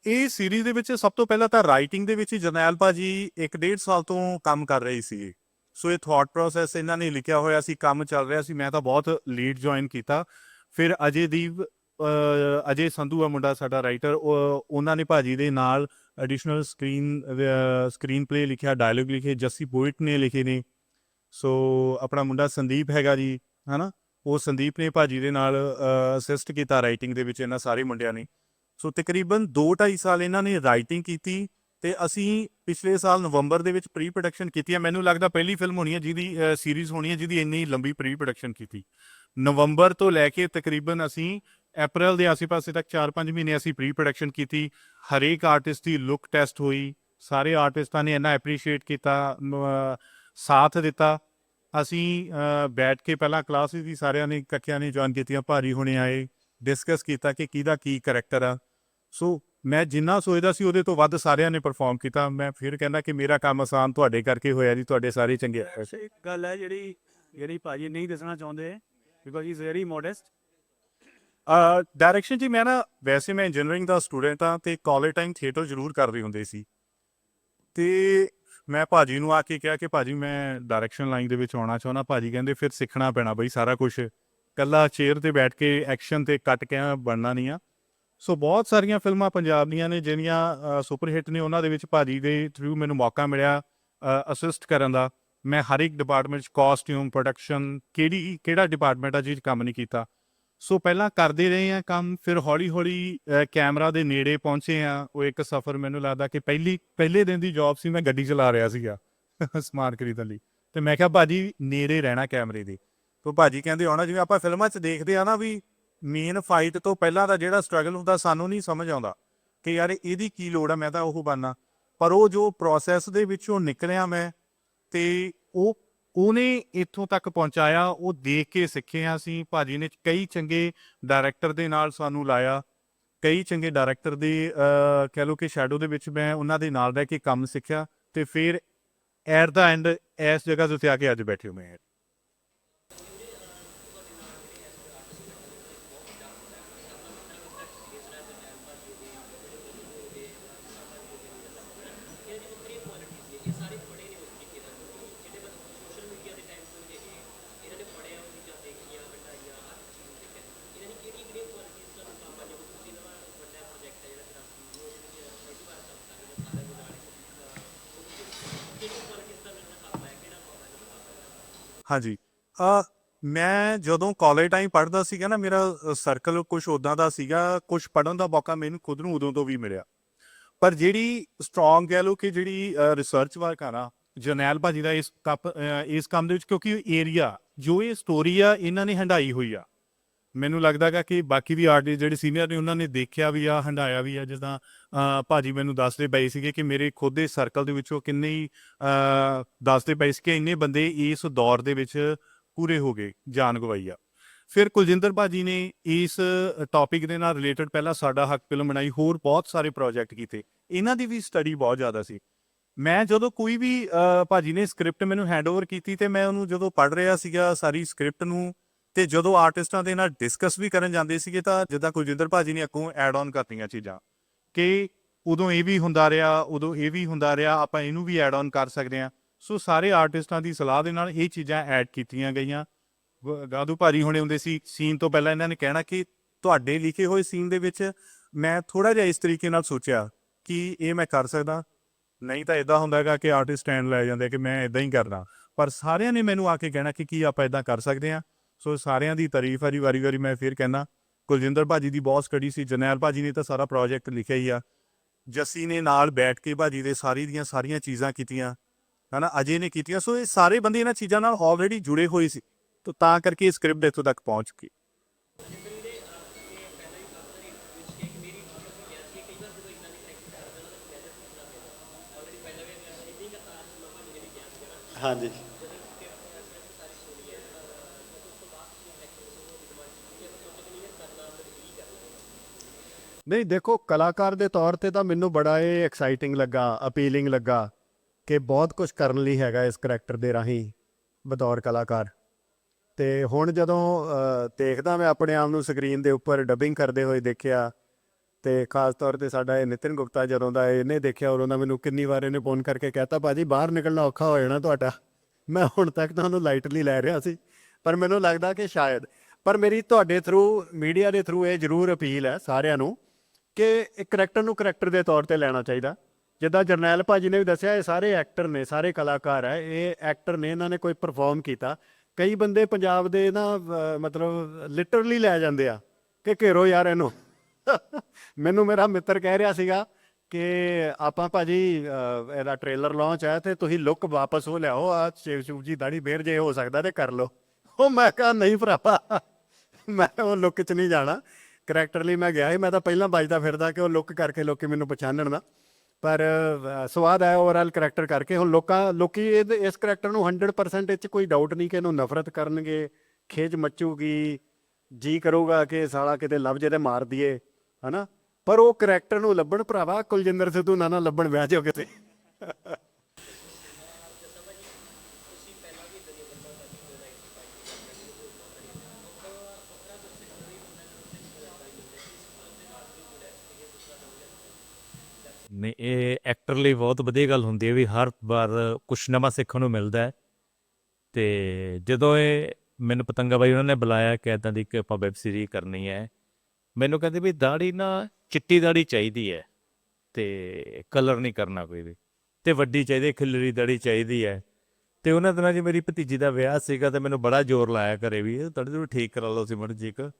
ਇਹ ਸੀਰੀਜ਼ ਦੇ ਵਿੱਚ ਸਭ ਤੋਂ ਪਹਿਲਾਂ ਤਾਂ ਰਾਈਟਿੰਗ ਦੇ ਵਿੱਚ ਜਰਨੈਲ ਭਾਜੀ ਇੱਕ ਡੇਢ ਸਾਲ ਤੋਂ ਕੰਮ ਕਰ ਰਹੀ ਸੀ। ਸੋ ਇਹ ਥਾਟ ਪ੍ਰੋਸੈਸ ਇਹਨਾਂ ਨੇ ਲਿਖਿਆ ਹੋਇਆ ਸੀ, ਕੰਮ ਚੱਲ ਰਿਹਾ ਸੀ। ਮੈਂ ਤਾਂ ਬਹੁਤ ਲੀਡ ਜੁਆਇਨ ਕੀਤਾ। ਫਿਰ ਅਜੇ ਦੀਪ ਅਜੇ ਸੰਧੂ ਆ ਮੁੰਡਾ ਸਾਡਾ ਰਾਈਟਰ ਉਹਨਾਂ ਨੇ ਭਾਜੀ ਦੇ ਨਾਲ ਐਡੀਸ਼ਨਲ ਸਕਰੀਨ ਸਕਰੀਨ ਪਲੇ ਲਿਖਿਆ ਡਾਇਲੋਗ ਲਿਖੇ, ਜੱਸੀ ਪੋਇਟ ਨੇ ਲਿਖੇ ਨੇ। ਸੋ ਆਪਣਾ ਮੁੰਡਾ ਸੰਦੀਪ ਹੈਗਾ ਜੀ, ਹਨਾ? ਉਹ ਸੰਦੀਪ ਨੇ ਭਾਜੀ ਦੇ ਨਾਲ ਅਸਿਸਟ ਕੀਤਾ ਰਾਈਟਿੰਗ ਦੇ ਵਿੱਚ ਇਹਨਾਂ ਸਾਰੇ ਮੁੰਡਿਆਂ ਨੇ। ਸੋ ਤਕਰੀਬਨ 2.5 ਸਾਲ ਇਹਨਾਂ ਨੇ ਰਾਈਟਿੰਗ ਕੀਤੀ ਤੇ ਅਸੀਂ ਪਿਛਲੇ ਸਾਲ ਨਵੰਬਰ ਦੇ ਵਿੱਚ ਪ੍ਰੀ ਪ੍ਰੋਡਕਸ਼ਨ ਕੀਤੀ ਹੈ। ਮੈਨੂੰ ਲੱਗਦਾ ਪਹਿਲੀ ਫਿਲਮ ਹੋਣੀ ਹੈ ਜਿਹਦੀ ਸੀਰੀਜ਼ ਹੋਣੀ ਹੈ ਜਿਹਦੀ ਇੰਨੀ ਲੰਬੀ ਪ੍ਰੀ ਪ੍ਰੋਡਕਸ਼ਨ ਕੀਤੀ। ਨਵੰਬਰ ਤੋਂ ਲੈ ਕੇ ਤਕਰੀਬਨ ਅਸੀਂ ਅਪ੍ਰੈਲ ਦੇ ਆਸ-ਪਾਸੇ ਤੱਕ 4-5 ਮਹੀਨੇ ਅਸੀਂ ਪ੍ਰੀ ਪ੍ਰੋਡਕਸ਼ਨ ਕੀਤੀ। ਹਰੇਕ ਆਰਟਿਸਟ ਦੀ ਲੁੱਕ ਟੈਸਟ ਹੋਈ। ਸਾਰੇ ਆਰਟਿਸਟਾਂ ਨੇ ਇੰਨਾ ਐਪਰੀਸ਼ੀਏਟ ਕੀਤਾ ਸਾਥ ਦਿੱਤਾ। ਅਸੀਂ ਬੈਠ ਕੇ ਪਹਿਲਾਂ ਕਲਾਸਿਸ ਵੀ ਸਾਰਿਆਂ ਨੇ ਇਕੱਠਿਆਂ ਨੇ ਜੁਆਇਨ ਕੀਤੀਆਂ ਭਾਰੀ ਹੋਣੇ ਆਏ ਡਿਸਕਸ ਕੀਤਾ ਕਿ ਕਿਹਦਾ ਕੀ ਕਰੈਕਟਰ ਆ। ਸੋ ਮੈਂ ਜਿੰਨਾ ਸੋਚਦਾ ਸੀ ਉਹਦੇ ਤੋਂ ਵੱਧ ਸਾਰਿਆਂ ਨੇ ਪਰਫਾਰਮ ਕੀਤਾ। ਮੈਂ ਫਿਰ ਕਹਿੰਦਾ ਕਿ ਮੇਰਾ ਕੰਮ ਆਸਾਨ ਤੁਹਾਡੇ ਕਰਕੇ ਹੋਇਆ ਜੀ ਤੁਹਾਡੇ ਸਾਰੇ ਚੰਗੇ ਆ। ਵੈਸੇ ਇੱਕ ਗੱਲ ਹੈ ਜਿਹੜੀ ਜਿਹੜੀ ਭਾਜੀ ਨਹੀਂ ਦੱਸਣਾ ਚਾਹੁੰਦੇ because he is very modest uh direction ਜੀ ਮੈਂ ਨਾ ਵੈਸੇ ਮੈਂ ਇੰਜੀਨੀਅਰਿੰਗ ਦਾ ਸਟੂਡੈਂਟ ਆ ਤੇ ਕਾਲਜ ਟਾਈਮ ਥੀਏਟਰ ਜ਼ਰੂਰ ਕਰਦੇ ਹੁੰਦੇ ਸੀ। ਤੇ ਮੈਂ ਭਾਜੀ ਨੂੰ ਆ ਕੇ ਕਿਹਾ ਕਿ ਭਾਜੀ ਮੈਂ ਡਾਇਰੈਕਸ਼ਨ ਲਾਈਨ ਦੇ ਵਿੱਚ ਆਉਣਾ ਚਾਹੁੰਦਾ, ਭਾਜੀ ਕਹਿੰਦੇ ਫਿਰ ਸਿੱਖਣਾ ਪੈਣਾ ਬਈ ਸਾਰਾ ਕੁਝ ਕੱਲਾ ਚੇਅਰ ਤੇ ਬੈਠ ਕੇ ਐਕਸ਼ਨ ਤੇ ਕੱਟ ਕੇ ਬਣਨਾ ਨਹੀਂ ਆ। ਸੋ ਬਹੁਤ ਸਾਰੀਆਂ ਫਿਲਮਾਂ ਪੰਜਾਬ ਦੀਆਂ ਨੇ ਜਿਹੜੀਆਂ ਸੁਪਰ ਹਿੱਟ ਨੇ ਉਹਨਾਂ ਦੇ ਵਿੱਚ ਭਾਜੀ ਦੇ ਥਰੂ ਮੈਨੂੰ ਮੌਕਾ ਮਿਲਿਆ ਅਸਿਸਟ ਕਰਨ ਦਾ। ਮੈਂ ਹਰ ਇੱਕ ਡਿਪਾਰਟਮੈਂਟ 'ਚ ਕਾਸਟਿਊਮ ਪ੍ਰੋਡਕਸ਼ਨ ਕਿਹੜੀ, ਕਿਹੜਾ ਡਿਪਾਰਟਮੈਂਟ ਆ ਜਿਹਦੇ 'ਚ ਕੰਮ ਨਹੀਂ ਕੀਤਾ। ਸੋ ਪਹਿਲਾਂ ਕਰਦੇ ਰਹੇ ਆ ਕੰਮ, ਫਿਰ ਹੌਲੀ ਹੌਲੀ ਕੈਮਰਾ ਦੇ ਨੇੜੇ ਪਹੁੰਚੇ ਆ ਉਹ ਇੱਕ ਸਫ਼ਰ ਮੈਨੂੰ ਲੱਗਦਾ ਕਿ ਪਹਿਲੀ, ਪਹਿਲੇ ਦਿਨ ਦੀ ਜੌਬ ਸੀ, ਮੈਂ ਗੱਡੀ ਚਲਾ ਰਿਹਾ ਸੀਗਾ ਸਮਾਰਟ ਖਰੀਦਣ ਲਈ। ਤੇ ਮੈਂ ਕਿਹਾ, ਭਾਜੀ, ਨੇੜੇ ਰਹਿਣਾ ਕੈਮਰੇ ਦੇ। ਤੋਂ ਭਾਜੀ ਕਹਿੰਦੇ, ਆਉਣਾ ਜਿਵੇਂ ਆਪਾਂ ਫਿਲਮਾਂ 'ਚ ਦੇਖਦੇ ਆ ਨਾ ਵੀ ਮੇਨ ਫਾਈਟ ਤੋਂ ਪਹਿਲਾਂ ਦਾ ਜਿਹੜਾ ਸਟਰਗਲ ਹੁੰਦਾ, ਸਾਨੂੰ ਨਹੀਂ ਸਮਝ ਆਉਂਦਾ ਕਿ ਯਾਰ ਇਹਦੀ ਕੀ ਲੋੜ ਆ, ਮੈਂ ਤਾਂ ਉਹ ਬਣਨਾ। ਪਰ ਉਹ ਜੋ ਪ੍ਰੋਸੈਸ ਦੇ ਵਿੱਚੋਂ ਨਿਕਲਿਆ ਮੈਂ, ਤੇ ਉਹ ਉਹਨੇ ਇੱਥੋਂ ਤੱਕ ਪਹੁੰਚਾਇਆ, ਉਹ ਦੇਖ ਕੇ ਸਿੱਖੇ ਸਿੱਖਿਆ ਅਸੀਂ, ਭਾਜੀ ਨੇ ਕਈ ਚੰਗੇ ਡਾਇਰੈਕਟਰ ਦੇ ਨਾਲ ਸਾਨੂੰ ਲਾਇਆ, ਕਈ ਚੰਗੇ ਡਾਇਰੈਕਟਰ ਦੇ ਕਹਿ ਲਓ ਕਿ ਸ਼ੈਡੋ ਦੇ ਵਿੱਚ ਮੈਂ ਉਹਨਾਂ ਦੇ ਨਾਲ ਰਹਿ ਕੇ ਕੰਮ ਸਿੱਖਿਆ ਤੇ ਫਿਰ ਐਟ ਦਾ ਐਂਡ ਇਸ ਜਗ੍ਹਾ ਤੇ ਉੱਤੇ ਆ ਕੇ ਅੱਜ ਬੈਠੇ ਹੋਏ ਹਾਂ ਹਾਂਜੀ। ਅ ਮੈਂ ਜਦੋਂ ਕਾਲਜ ਟਾਈਮ ਪੜ੍ਹਦਾ ਸੀਗਾ ਨਾ, ਮੇਰਾ ਸਰਕਲ ਕੁਝ ਉਦਾਂ ਦਾ ਸੀਗਾ ਕੁਝ ਪੜਨ ਦਾ ਮੌਕਾ ਮੈਨੂੰ ਖੁਦ ਨੂੰ ਉਦੋਂ ਤੋਂ ਵੀ ਮਿਲਿਆ। ਪਰ ਜਿਹੜੀ ਸਟਰੋਂਗ ਕਹਿ ਲਓ ਕਿ ਜਿਹੜੀ ਰਿਸਰਚ ਵਰਕ ਆ ਨਾ, ਜਰਨੈਲ ਭਾਜੀ ਦਾ ਇਸ ਕੱਪ ਇਸ ਕੰਮ ਦੇ ਵਿੱਚ ਕਿਉਂਕਿ ਏਰੀਆ ਜੋ ਇਹ ਸਟੋਰੀ ਆ, ਇਹਨਾਂ ਨੇ ਹੰਡਾਈ ਹੋਈ ਆ। ਮੈਨੂੰ ਲੱਗਦਾ ਗਾ ਕਿ ਬਾਕੀ ਵੀ ਆਰਟਿਸਟ ਜਿਹੜੇ ਸੀਨੀਅਰ ਨੇ ਉਹਨਾਂ ਨੇ ਦੇਖਿਆ ਵੀ ਆ ਹੰਡਾਇਆ ਵੀ ਆ, ਜਿੱਦਾਂ ਭਾਜੀ ਮੈਨੂੰ ਦੱਸਦੇ ਪਏ ਸੀਗੇ ਕਿ ਮੇਰੇ ਖੁਦ ਦੇ ਸਰਕਲ ਦੇ ਵਿੱਚੋਂ ਕਿੰਨੇ ਹੀ ਦੱਸਦੇ ਪਏ ਸੀ ਕਿ ਇੰਨੇ ਬੰਦੇ ਇਸ ਦੌਰ ਦੇ ਵਿੱਚ ਪੂਰੇ ਹੋ ਗਏ, ਜਾਨ ਗਵਾਈ ਆ। ਫਿਰ ਕੁਲਜਿੰਦਰ ਭਾਜੀ ਨੇ ਇਸ ਟੌਪਿਕ ਦੇ ਨਾਲ ਰਿਲੇਟਡ ਪਹਿਲਾਂ ਸਾਡਾ ਹੱਕ ਫਿਲਮ ਬਣਾਈ ਹੋਰ ਬਹੁਤ ਸਾਰੇ ਪ੍ਰੋਜੈਕਟ ਕੀਤੇ। ਇਹਨਾਂ ਦੀ ਵੀ ਸਟੱਡੀ ਬਹੁਤ ਜ਼ਿਆਦਾ ਸੀ। ਮੈਂ ਜਦੋਂ ਕੋਈ ਵੀ ਭਾਜੀ ਨੇ ਸਕ੍ਰਿਪਟ ਮੈਨੂੰ ਹੈਂਡਓਵਰ ਕੀਤੀ ਤੇ ਮੈਂ ਉਹਨੂੰ ਜਦੋਂ ਪੜ੍ਹ ਰਿਹਾ ਸੀਗਾ, ਸਾਰੀ ਸਕ੍ਰਿਪਟ ਨੂੰ ਤੇ ਜਦੋਂ ਆਰਟਿਸਟਾਂ ਦੇ ਨਾਲ ਡਿਸਕਸ ਵੀ ਕਰਨ ਜਾਂਦੇ ਸੀਗੇ ਤਾਂ ਜਿੱਦਾਂ ਕੁਲਜਿੰਦਰ ਭਾਜੀ ਨੇ ਅੱਗੋਂ ਐਡ ਆਨ ਕਰਤੀਆਂ ਚੀਜ਼ਾਂ ਕਿ ਉਦੋਂ ਇਹ ਵੀ ਹੁੰਦਾ ਰਿਹਾ, ਉਦੋਂ ਇਹ ਵੀ ਹੁੰਦਾ ਰਿਹਾ, ਆਪਾਂ ਇਹਨੂੰ ਵੀ ਐਡ ਆਨ ਕਰ ਸਕਦੇ ਹਾਂ। ਸੋ ਸਾਰੇ ਆਰਟਿਸਟਾਂ ਦੀ ਸਲਾਹ ਦੇ ਨਾਲ ਇਹ ਚੀਜ਼ਾਂ ਐਡ ਕੀਤੀਆਂ ਗਈਆਂ। ਗ- ਗਾਦੂ ਭਾਰੀ ਹੋਣੇ ਹੁੰਦੇ ਸੀ ਸੀਨ ਤੋਂ ਪਹਿਲਾਂ ਇਹਨਾਂ ਨੇ ਕਹਿਣਾ ਕਿ ਤੁਹਾਡੇ ਲਿਖੇ ਹੋਏ ਸੀਨ ਦੇ ਵਿੱਚ ਮੈਂ ਥੋੜਾ ਜਿਹਾ ਇਸ ਤਰੀਕੇ ਨਾਲ ਸੋਚਿਆ ਕਿ ਇਹ ਮੈਂ ਕਰ ਸਕਦਾ। ਨਹੀਂ ਤਾਂ ਇਦਾਂ ਹੁੰਦਾ ਹੈਗਾ ਕਿ ਆਰਟਿਸਟ ਸਟੈਂਡ ਲੈ ਜਾਂਦੇ ਕਿ ਮੈਂ ਇਦਾਂ ਹੀ ਕਰਨਾ। ਪਰ ਸਾਰਿਆਂ ਨੇ ਮੈਨੂੰ ਆ ਕੇ ਕਹਿਣਾ ਕਿ ਕੀ ਆਪਾਂ ਇਦਾਂ ਕਰ ਸਕਦੇ ਹਾਂ। ਸੋ ਸਾਰਿਆਂ ਦੀ ਤਾਰੀਫ ਆ ਜੀ, ਵਾਰੀ ਵਾਰੀ ਮੈਂ ਫਿਰ ਕਹਿਣਾ ਕੁਲਜਿੰਦਰ ਭਾਜੀ ਦੀ ਬਹੁਤ ਸਟੱਡੀ ਸੀ, ਜਰਨੈਲ ਭਾਜੀ ਨੇ ਤਾਂ ਸਾਰਾ ਪ੍ਰੋਜੈਕਟ ਲਿਖਿਆ ਹੀ ਆ। ਜੱਸੀ ਨੇ ਨਾਲ ਬੈਠ ਕੇ ਭਾਜੀ ਦੇ ਸਾਰੀ ਦੀਆਂ ਸਾਰੀਆਂ ਚੀਜ਼ਾਂ ਕੀਤੀਆਂ, ਹਨਾ, ਅਜੇ ਨੇ ਕੀਤੀਆਂ, ਸੋ ਇਹ ਸਾਰੇ ਬੰਦੇ ਇਹਨਾਂ ਚੀਜ਼ਾਂ ਨਾਲ ਆਲਰੇਡੀ ਜੁੜੇ ਹੋਏ ਸੀ, ਤਾਂ ਤਾਂ ਕਰਕੇ ਇਹ ਸਕ੍ਰਿਪਟ ਇੱਥੋਂ ਤੱਕ ਪਹੁੰਚ ਚੁੱਕੀ ਹਾਂਜੀ। ਨਹੀਂ, ਦੇਖੋ, ਕਲਾਕਾਰ ਦੇ ਤੌਰ ਤੇ ਤਾਂ ਮੈਨੂੰ ਬੜਾ ਇਹ ਐਕਸਾਈਟਿੰਗ ਲੱਗਾ ਅਪੀਲਿੰਗ ਲੱਗਾ ਕਿ ਬਹੁਤ ਕੁਝ ਕਰਨ ਲਈ ਹੈਗਾ ਇਸ ਕਰੈਕਟਰ ਦੇ ਰਾਹੀਂ ਬਤੌਰ ਕਲਾਕਾਰ। ਤੇ ਹੁਣ ਜਦੋਂ ਦੇਖਦਾ ਮੈਂ ਆਪਣੇ ਆਪ ਨੂੰ ਸਕਰੀਨ ਦੇ ਉੱਪਰ ਡਬਿੰਗ ਕਰਦੇ ਹੋਏ ਦੇਖਿਆ ਤੇ ਖਾਸ ਤੌਰ ਤੇ ਸਾਡਾ ਇਹ ਨਿਤਿਨ ਗੁਪਤਾ ਜਦੋਂ ਦਾ ਇਹਨੇ ਦੇਖਿਆ ਉਦੋਂ ਦਾ ਮੈਨੂੰ ਕਿੰਨੀ ਵਾਰ ਇਹਨੇ ਫੋਨ ਕਰਕੇ ਕਹਿਤਾ, ਭਾਜੀ, ਬਾਹਰ ਨਿਕਲਣਾ ਔਖਾ ਹੋ ਜਾਣਾ ਤੁਹਾਡਾ। ਮੈਂ ਹੁਣ ਤੱਕ ਤਾਂ ਉਹਨੂੰ ਲਾਈਟਲੀ ਲੈ ਰਿਹਾ ਸੀ, ਪਰ ਮੈਨੂੰ ਲੱਗਦਾ ਕਿ ਸ਼ਾਇਦ, ਪਰ ਮੇਰੀ ਤੁਹਾਡੇ ਥਰੂ ਮੀਡੀਆ ਦੇ ਥਰੂ ਇਹ ਜ਼ਰੂਰ ਅਪੀਲ ਹੈ ਸਾਰਿਆਂ ਨੂੰ ਕਿ ਇੱਕ ਕਰੈਕਟਰ ਨੂੰ ਕਰੈਕਟਰ ਦੇ ਤੌਰ ਤੇ ਲੈਣਾ ਚਾਹੀਦਾ। ਜਿੱਦਾਂ ਜਰਨੈਲ ਭਾਜੀ ਨੇ ਵੀ ਦੱਸਿਆ ਇਹ ਸਾਰੇ ਐਕਟਰ ਨੇ ਸਾਰੇ ਕਲਾਕਾਰ ਹੈ ਇਹ ਐਕਟਰ ਨੇ ਇਹਨਾਂ ਨੇ ਕੋਈ ਪਰਫਾਰਮ ਕੀਤਾ। ਕਈ ਬੰਦੇ ਪੰਜਾਬ ਦੇ ਨਾ ਮਤਲਬ ਲਿਟਰਲੀ ਲੈ ਜਾਂਦੇ ਆ ਕਿ ਘੇਰੋ ਯਾਰ ਇਹਨੂੰ। ਮੈਨੂੰ ਮੇਰਾ ਮਿੱਤਰ ਕਹਿ ਰਿਹਾ ਸੀਗਾ ਕਿ ਆਪਾਂ ਭਾਜੀ ਅਹ, ਇਹਦਾ ਟ੍ਰੇਲਰ ਲਾਂਚ ਹੈ ਤੇ ਤੁਸੀਂ ਲੁੱਕ ਵਾਪਸ ਉਹ ਲਿਆਓ ਆ ਸ਼ਿਵ ਸ਼ਿਵ ਜੀ ਦਾੜੀ ਫੇਰ ਜੇ ਹੋ ਸਕਦਾ ਤੇ ਕਰ ਲਓ। ਉਹ ਮੈਂ ਕਿਹਾ ਨਹੀਂ ਭਰਾਵਾ ਮੈਂ ਉਹ ਲੁੱਕ 'ਚ ਨਹੀਂ ਜਾਣਾ। ਕਰੈਕਟਰ ਲਈ ਮੈਂ ਗਿਆ ਸੀ, ਮੈਂ ਤਾਂ ਪਹਿਲਾਂ ਵੱਜਦਾ ਫਿਰਦਾ ਕਿ ਉਹ ਲੁੱਕ ਕਰਕੇ ਲੋਕੀ ਮੈਨੂੰ ਪਛਾਣਨ ਨਾ। ਪਰ ਸਵਾਦ ਆਇਆ ਓਵਰਆਲ ਕਰੈਕਟਰ ਕਰਕੇ। ਹੁਣ ਲੋਕਾਂ, ਲੋਕੀ ਇਹਦੇ- ਇਸ ਕਰੈਕਟਰ ਨੂੰ 100% ਇਹ ਕੋਈ ਡਾਊਟ ਨਹੀਂ ਕਿ ਇਹਨੂੰ ਨਫ਼ਰਤ ਕਰਨਗੇ ਖੇਜ ਮੱਚੂਗੀ, ਜੀ ਕਰੂਗਾ ਕਿ ਸਾਲਾ ਕਿਤੇ ਲੱਭ ਜੇ ਤੇ ਮਾਰ ਦਈਏ, ਹਨਾ? ਪਰ ਉਹ ਕਰੈਕਟਰ ਨੂੰ ਲੱਭਣ ਭਰਾਵਾ, ਕੁਲਜਿੰਦਰ ਸਿੱਧੂ ਨਾ ਨਾ ਲੱਭਣ, ਵਿਆਹ ਜਾਓ ਕਿਤੇ। ਨਹੀਂ, ਇਹ ਐਕਟਰ ਲਈ ਬਹੁਤ ਵਧੀਆ ਗੱਲ ਹੁੰਦੀ ਹੈ ਵੀ ਹਰ ਵਾਰ ਕੁਝ ਨਵਾਂ ਸਿੱਖਣ ਨੂੰ ਮਿਲਦਾ ਹੈ। ਤੇ ਜਦੋਂ ਇਹ ਮੈਨੂੰ ਪਤੰਗਾ ਬਾਈ ਉਹਨਾਂ ਨੇ ਬੁਲਾਇਆ ਕਿ ਏਦਾਂ ਦੀ ਕਿ ਆਪਾਂ ਵੈਬ ਸੀਰੀਜ਼ ਕਰਨੀ ਹੈ, ਮੈਨੂੰ ਕਹਿੰਦੇ ਵੀ ਦਾੜੀ ਨਾ ਚਿੱਟੀ ਦਾੜੀ ਚਾਹੀਦੀ ਹੈ ਤੇ ਕਲਰ ਨਹੀਂ ਕਰਨਾ ਕੋਈ ਵੀ ਤੇ ਵੱਡੀ ਚਾਹੀਦੀ ਖਿਲਰੀ ਦਾੜੀ ਚਾਹੀਦੀ ਹੈ। ਤੇ ਉਹਨਾਂ ਦਿਨਾਂ 'ਚ ਮੇਰੀ ਭਤੀਜੀ ਦਾ ਵਿਆਹ ਸੀਗਾ ਤੇ ਮੈਨੂੰ ਬੜਾ ਜ਼ੋਰ ਲਾਇਆ ਘਰੇ ਵੀ ਤੁਹਾਡੇ ਤੋਂ ਠੀਕ ਕਰਾ ਲਓ ਸੀ ਮੜ ਜੀ ਇੱਕ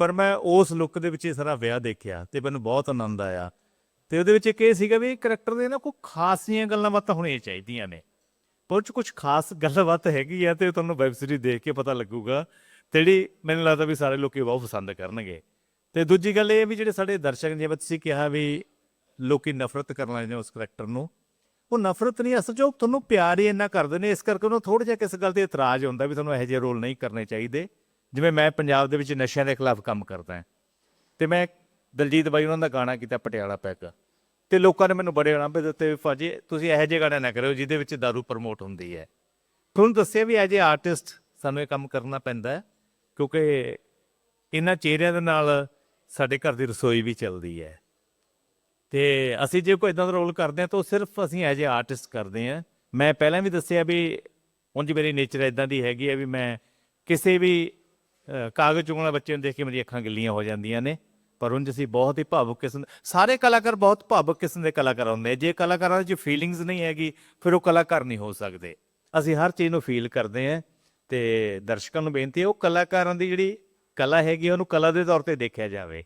ਪਰ ਮੈਂ ਉਸ ਲੁੱਕ ਦੇ ਵਿੱਚ ਇਹ ਸਾਰਾ ਵਿਆਹ ਦੇਖਿਆ ਤੇ ਮੈਨੂੰ ਬਹੁਤ ਆਨੰਦ ਆਇਆ। ਤੇ ਉਹਦੇ ਵਿੱਚ ਇੱਕ ਇਹ ਸੀਗਾ ਵੀ ਕਰੈਕਟਰ ਦੇ ਨਾ ਕੋਈ ਖਾਸੀਆਂ ਗੱਲਾਂ ਬਾਤਾਂ ਹੋਣੀਆਂ ਚਾਹੀਦੀਆਂ ਨੇ। ਪਰ ਉਹ 'ਚ ਕੁਝ ਖਾਸ ਗੱਲਬਾਤ ਹੈਗੀ ਆ ਤੇ ਤੁਹਾਨੂੰ ਵੈਬ ਸੀਰੀਜ਼ ਦੇਖ ਕੇ ਪਤਾ ਲੱਗੂਗਾ ਤੇ ਜਿਹੜੀ ਮੈਨੂੰ ਲੱਗਦਾ ਵੀ ਸਾਰੇ ਲੋਕੀ ਬਹੁਤ ਪਸੰਦ ਕਰਨਗੇ। ਤੇ ਦੂਜੀ ਗੱਲ ਇਹ ਵੀ ਜਿਹੜੇ ਸਾਡੇ ਦਰਸ਼ਕ ਜਿਵੇਂ ਤੁਸੀਂ ਕਿਹਾ ਵੀ ਲੋਕੀ ਨਫ਼ਰਤ ਕਰਨ ਲੱਗ ਜਾਂਦੇ ਉਸ ਕਰੈਕਟਰ ਨੂੰ, ਉਹ ਨਫ਼ਰਤ ਨਹੀਂ, ਅਸਲ 'ਚ ਉਹ ਤੁਹਾਨੂੰ ਪਿਆਰ ਹੀ ਇੰਨਾ ਕਰਦੇ ਨੇ, ਇਸ ਕਰਕੇ ਉਹਨੂੰ ਥੋੜਾ ਜਿਹਾ ਕਿਸ ਗੱਲ ਤੇ ਇਤਰਾਜ਼ ਹੁੰਦਾ ਵੀ ਤੁਹਾਨੂੰ ਇਹੋ ਜਿਹੇ ਰੋਲ ਨਹੀਂ ਕਰਨੇ ਚਾਹੀਦੇ। ਜਿਵੇਂ ਮੈਂ ਪੰਜਾਬ ਦੇ ਵਿੱਚ ਨਸ਼ਿਆਂ ਦੇ ਖਿਲਾਫ ਕੰਮ ਕਰਦਾ ਹਾਂ। ਤੇ ਮੈਂ ਦਲਜੀਤ ਬਾਈ ਉਹਨਾਂ ਦਾ ਗਾਣਾ ਕੀਤਾ ਪਟਿਆਲਾ ਪੈਕ। ਤੇ ਲੋਕਾਂ ਨੇ ਮੈਨੂੰ ਬੜੇ ਆਰਾਮ ਦਿੱਤੇ ਵੀ ਭਾਜੀ, ਤੁਸੀਂ ਇਹੋ ਜਿਹੇ ਗਾਣੇ ਨਾ ਕਰਿਓ ਜਿਹਦੇ ਵਿੱਚ दारू ਪ੍ਰਮੋਟ ਹੁੰਦੀ ਹੈ। ਤੁਹਾਨੂੰ ਦੱਸਿਆ ਵੀ ਐਜ ਏ ਆਰਟਿਸਟ ਸਾਨੂੰ ਇਹ ਕੰਮ ਕਰਨਾ ਪੈਂਦਾ ਕਿਉਂਕਿ ਇਹਨਾਂ ਚਿਹਰਿਆਂ ਦੇ ਨਾਲ ਸਾਡੇ ਘਰ ਦੀ ਰਸੋਈ ਵੀ ਚੱਲਦੀ ਹੈ। ਤੇ ਅਸੀਂ ਜੇ ਕੋਈ ਇਦਾਂ ਦਾ ਰੋਲ ਕਰਦੇ ਹਾਂ ਤਾਂ ਉਹ ਸਿਰਫ ਅਸੀਂ ਐਜ ਏ ਆਰਟਿਸਟ ਕਰਦੇ ਹਾਂ। ਮੈਂ ਪਹਿਲਾਂ ਵੀ ਦੱਸਿਆ ਵੀ ਉਂਝ ਮੇਰੀ ਨੇਚਰ ਇਦਾਂ ਦੀ ਹੈਗੀ ਹੈ ਵੀ ਮੈਂ ਕਿਸੇ ਵੀ ਕਾਗਜ਼ ਚੁਗਣ ਬੱਚੇ ਨੂੰ ਦੇਖ ਕੇ ਮੇਰੀ ਅੱਖਾਂ ਗਿੱਲੀਆਂ ਹੋ ਜਾਂਦੀਆਂ ਨੇ। ਪਰੁਣ ਉਂਝ ਅਸੀਂ ਬਹੁਤ ਹੀ ਭਾਵੁਕ ਕਿਸਮ ਸਾਰੇ ਕਲਾਕਾਰ ਬਹੁਤ ਭਾਵੁਕ ਕਿਸਮ ਦੇ ਕਲਾਕਾਰ ਹੁੰਦੇ ਜੇ ਕਲਾਕਾਰਾਂ 'ਚ ਫੀਲਿੰਗਸ ਨਹੀਂ ਹੈਗੀ ਫਿਰ ਉਹ ਕਲਾਕਾਰ ਨਹੀਂ ਹੋ ਸਕਦੇ। ਅਸੀਂ ਹਰ ਚੀਜ਼ ਨੂੰ ਫੀਲ ਕਰਦੇ ਹਾਂ ਤੇ ਦਰਸ਼ਕਾਂ ਨੂੰ ਬੇਨਤੀ ਹੈ ਉਹ ਕਲਾਕਾਰਾਂ ਦੀ ਜਿਹੜੀ ਕਲਾ ਹੈਗੀ ਉਹਨੂੰ ਕਲਾ ਦੇ ਤੌਰ ਤੇ ਦੇਖਿਆ ਜਾਵੇ।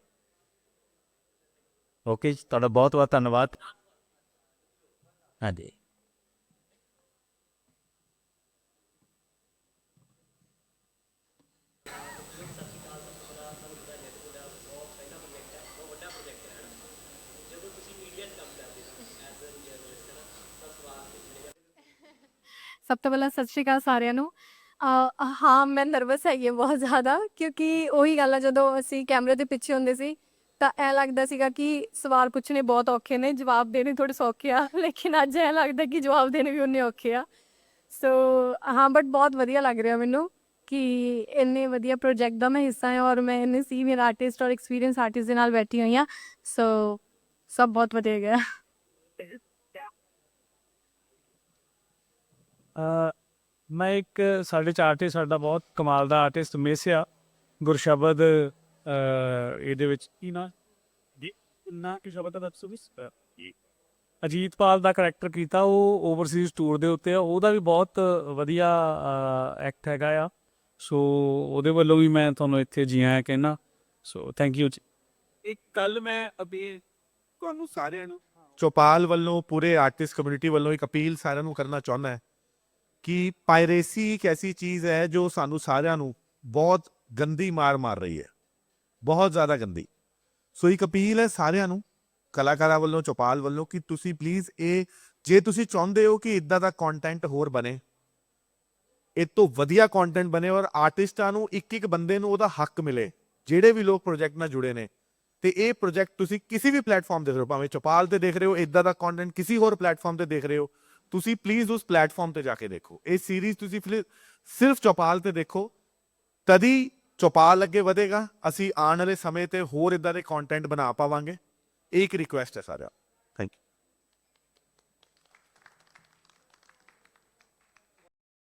ਓਕੇ ਜੀ, ਤੁਹਾਡਾ ਬਹੁਤ ਬਹੁਤ ਧੰਨਵਾਦ। ਹਾਂਜੀ। ਸਭ ਤੋਂ ਪਹਿਲਾਂ ਸਤਿ ਸ਼੍ਰੀ ਅਕਾਲ ਸਾਰਿਆਂ ਨੂੰ। ਅਹ ਹਾਂ, ਮੈਂ ਨਰਵਸ ਹੈਗੀ ਹਾਂ ਬਹੁਤ ਜ਼ਿਆਦਾ ਕਿਉਂਕਿ ਉਹੀ ਗੱਲ ਆ, ਜਦੋਂ ਅਸੀਂ ਕੈਮਰੇ ਦੇ ਪਿੱਛੇ ਹੁੰਦੇ ਸੀ, ਤਾਂ ਐ ਲੱਗਦਾ ਸੀਗਾ ਕਿ ਸਵਾਲ ਪੁੱਛਣੇ ਬਹੁਤ ਔਖੇ ਨੇ, ਜਵਾਬ ਦੇਣੇ ਥੋੜੇ ਸੌਖੇ ਆ, ਲੇਕਿਨ ਅੱਜ ਐ ਲੱਗਦਾ ਕਿ ਜਵਾਬ ਦੇਣੇ ਵੀ ਉਨੇ ਔਖੇ ਆ। ਸੋ ਹਾਂ ਬਟ ਬਹੁਤ ਵਧੀਆ ਲੱਗ ਰਿਹਾ ਮੈਨੂੰ ਕਿ ਇੰਨੇ ਵਧੀਆ ਪ੍ਰੋਜੈਕਟ ਦਾ ਮੈਂ ਹਿੱਸਾ ਹਾਂ ਔਰ ਮੈਂ ਇੰਨੇ ਸੀਨੀਅਰ ਆਰਟਿਸਟ ਔਰ ਐਕਸਪੀਰੀਅੰਸ ਆਰਟਿਸਟ ਦੇ ਨਾਲ ਬੈਠੀ ਹੋਈ ਹਾਂ। ਸੋ ਸਭ ਬਹੁਤ ਵਧੀਆ ਗਿਆ ਮੈਂ ਇੱਕ ਸਾਡੇ ਚ ਆਰਟਿਸਟ ਸਾਡਾ ਬਹੁਤ ਕਮਾਲ ਦਾ ਆਰਟਿਸਟ ਮਿਸ ਆ ਗੁਰਸ਼ਬਦ ਇਹਦੇ ਵਿੱਚ ਕੀ ਨਾ? ਜੀ ਨਾ ਕਿ ਸ਼ਬਦ ਦਾ ਦੱਸੋ ਵੀ? ਅ, ਅਜੀਤਪਾਲ ਦਾ ਕਰੈਕਟਰ ਕੀਤਾ ਉਹ ਓਵਰਸੀਜ਼ ਟੂਰ ਦੇ ਉੱਤੇ ਆ ਉਹਦਾ ਵੀ ਬਹੁਤ ਵਧੀਆ ਐਕਟ ਹੈਗਾ ਆ। ਸੋ ਉਹਦੇ ਵੱਲੋਂ ਵੀ ਮੈਂ ਤੁਹਾਨੂੰ ਇੱਥੇ ਜੀ ਆਇਆਂ ਕਹਿਣਾ ਸੋ ਥੈਂਕ ਯੂ ਜੀ। ਇੱਕ ਕੱਲ ਮੈਂ ਅਭੀ ਤੁਹਾਨੂੰ ਸਾਰਿਆਂ ਨੂੰ ਚੌਪਾਲ ਵੱਲੋਂ ਪੂਰੇ ਆਰਟਿਸਟ ਕਮਿਊਨਿਟੀ ਵੱਲੋਂ ਇੱਕ ਅਪੀਲ ਸਾਰਿਆਂ ਨੂੰ ਕਰਨਾ ਚਾਹੁੰਦਾ ਹੈ। ਕਿ ਪਾਇਰੇਸੀ ਇੱਕ ਐਸੀ ਚੀਜ਼ ਹੈ ਜੋ ਸਾਨੂੰ ਸਾਰਿਆਂ ਨੂੰ ਬਹੁਤ ਗੰਦੀ ਮਾਰ ਮਾਰ ਰਹੀ ਹੈ। ਬਹੁਤ ਜ਼ਿਆਦਾ ਗੰਦੀ। ਸੋ ਇੱਕ ਅਪੀਲ ਹੈ ਸਾਰਿਆਂ ਨੂੰ, ਕਲਾਕਾਰਾਂ ਵੱਲੋਂ, ਚੌਪਾਲ ਵੱਲੋਂ ਕਿ ਤੁਸੀਂ ਪਲੀਜ਼ ਇਹ, ਜੇ ਤੁਸੀਂ ਚਾਹੁੰਦੇ ਹੋ ਕਿ ਇਦਾਂ ਦਾ ਕੰਟੈਂਟ ਹੋਰ ਬਣੇ, ਇਹ ਤੋਂ ਵਧੀਆ ਕੰਟੈਂਟ ਬਣੇ ਔਰ ਆਰਟਿਸਟਾਂ ਨੂੰ ਇੱਕ ਇੱਕ ਬੰਦੇ ਨੂੰ ਉਹਦਾ ਹੱਕ ਮਿਲੇ, ਜਿਹੜੇ ਵੀ ਲੋਕ ਪ੍ਰੋਜੈਕਟ ਨਾਲ ਜੁੜੇ ਨੇ, ਤੇ ਇਹ ਪ੍ਰੋਜੈਕਟ ਤੁਸੀਂ ਕਿਸੇ ਵੀ ਪਲੇਟਫਾਰਮ ਤੇ ਦੇਖ ਰਹੇ ਹੋ, ਭਾਵੇਂ ਚੌਪਾਲ ਤੇ ਦੇਖ ਰਹੇ ਹੋ, ਇਦਾਂ ਦਾ ਕੰਟੈਂਟ ਕਿਸੇ ਹੋਰ ਪਲੇਟਫਾਰਮ ਤੇ ਦੇਖ ਰਹੇ ਹੋ ਤੁਸੀਂ ਪਲੀਜ਼ ਉਸ ਪਲੇਟਫਾਰਮ ਤੇ ਜਾ ਕੇ ਦੇਖੋ। ਇਹ ਸੀਰੀਜ਼ ਤੁਸੀਂ ਫਿਲ- ਸਿਰਫ ਚੌਪਾਲ ਤੇ ਦੇਖੋ। ਤਦੀ ਚੌਪਾਲ ਅੱਗੇ ਵਧੇਗਾ। ਅਸੀਂ ਆਉਣ ਵਾਲੇ ਸਮੇਂ ਤੇ ਹੋਰ ਇਦਾਂ ਦੇ ਕੰਟੈਂਟ ਬਣਾ ਪਾਵਾਂਗੇ। ਇਹ ਇੱਕ ਰਿਕੁਐਸਟ ਹੈ ਸਾਰਿਆਂ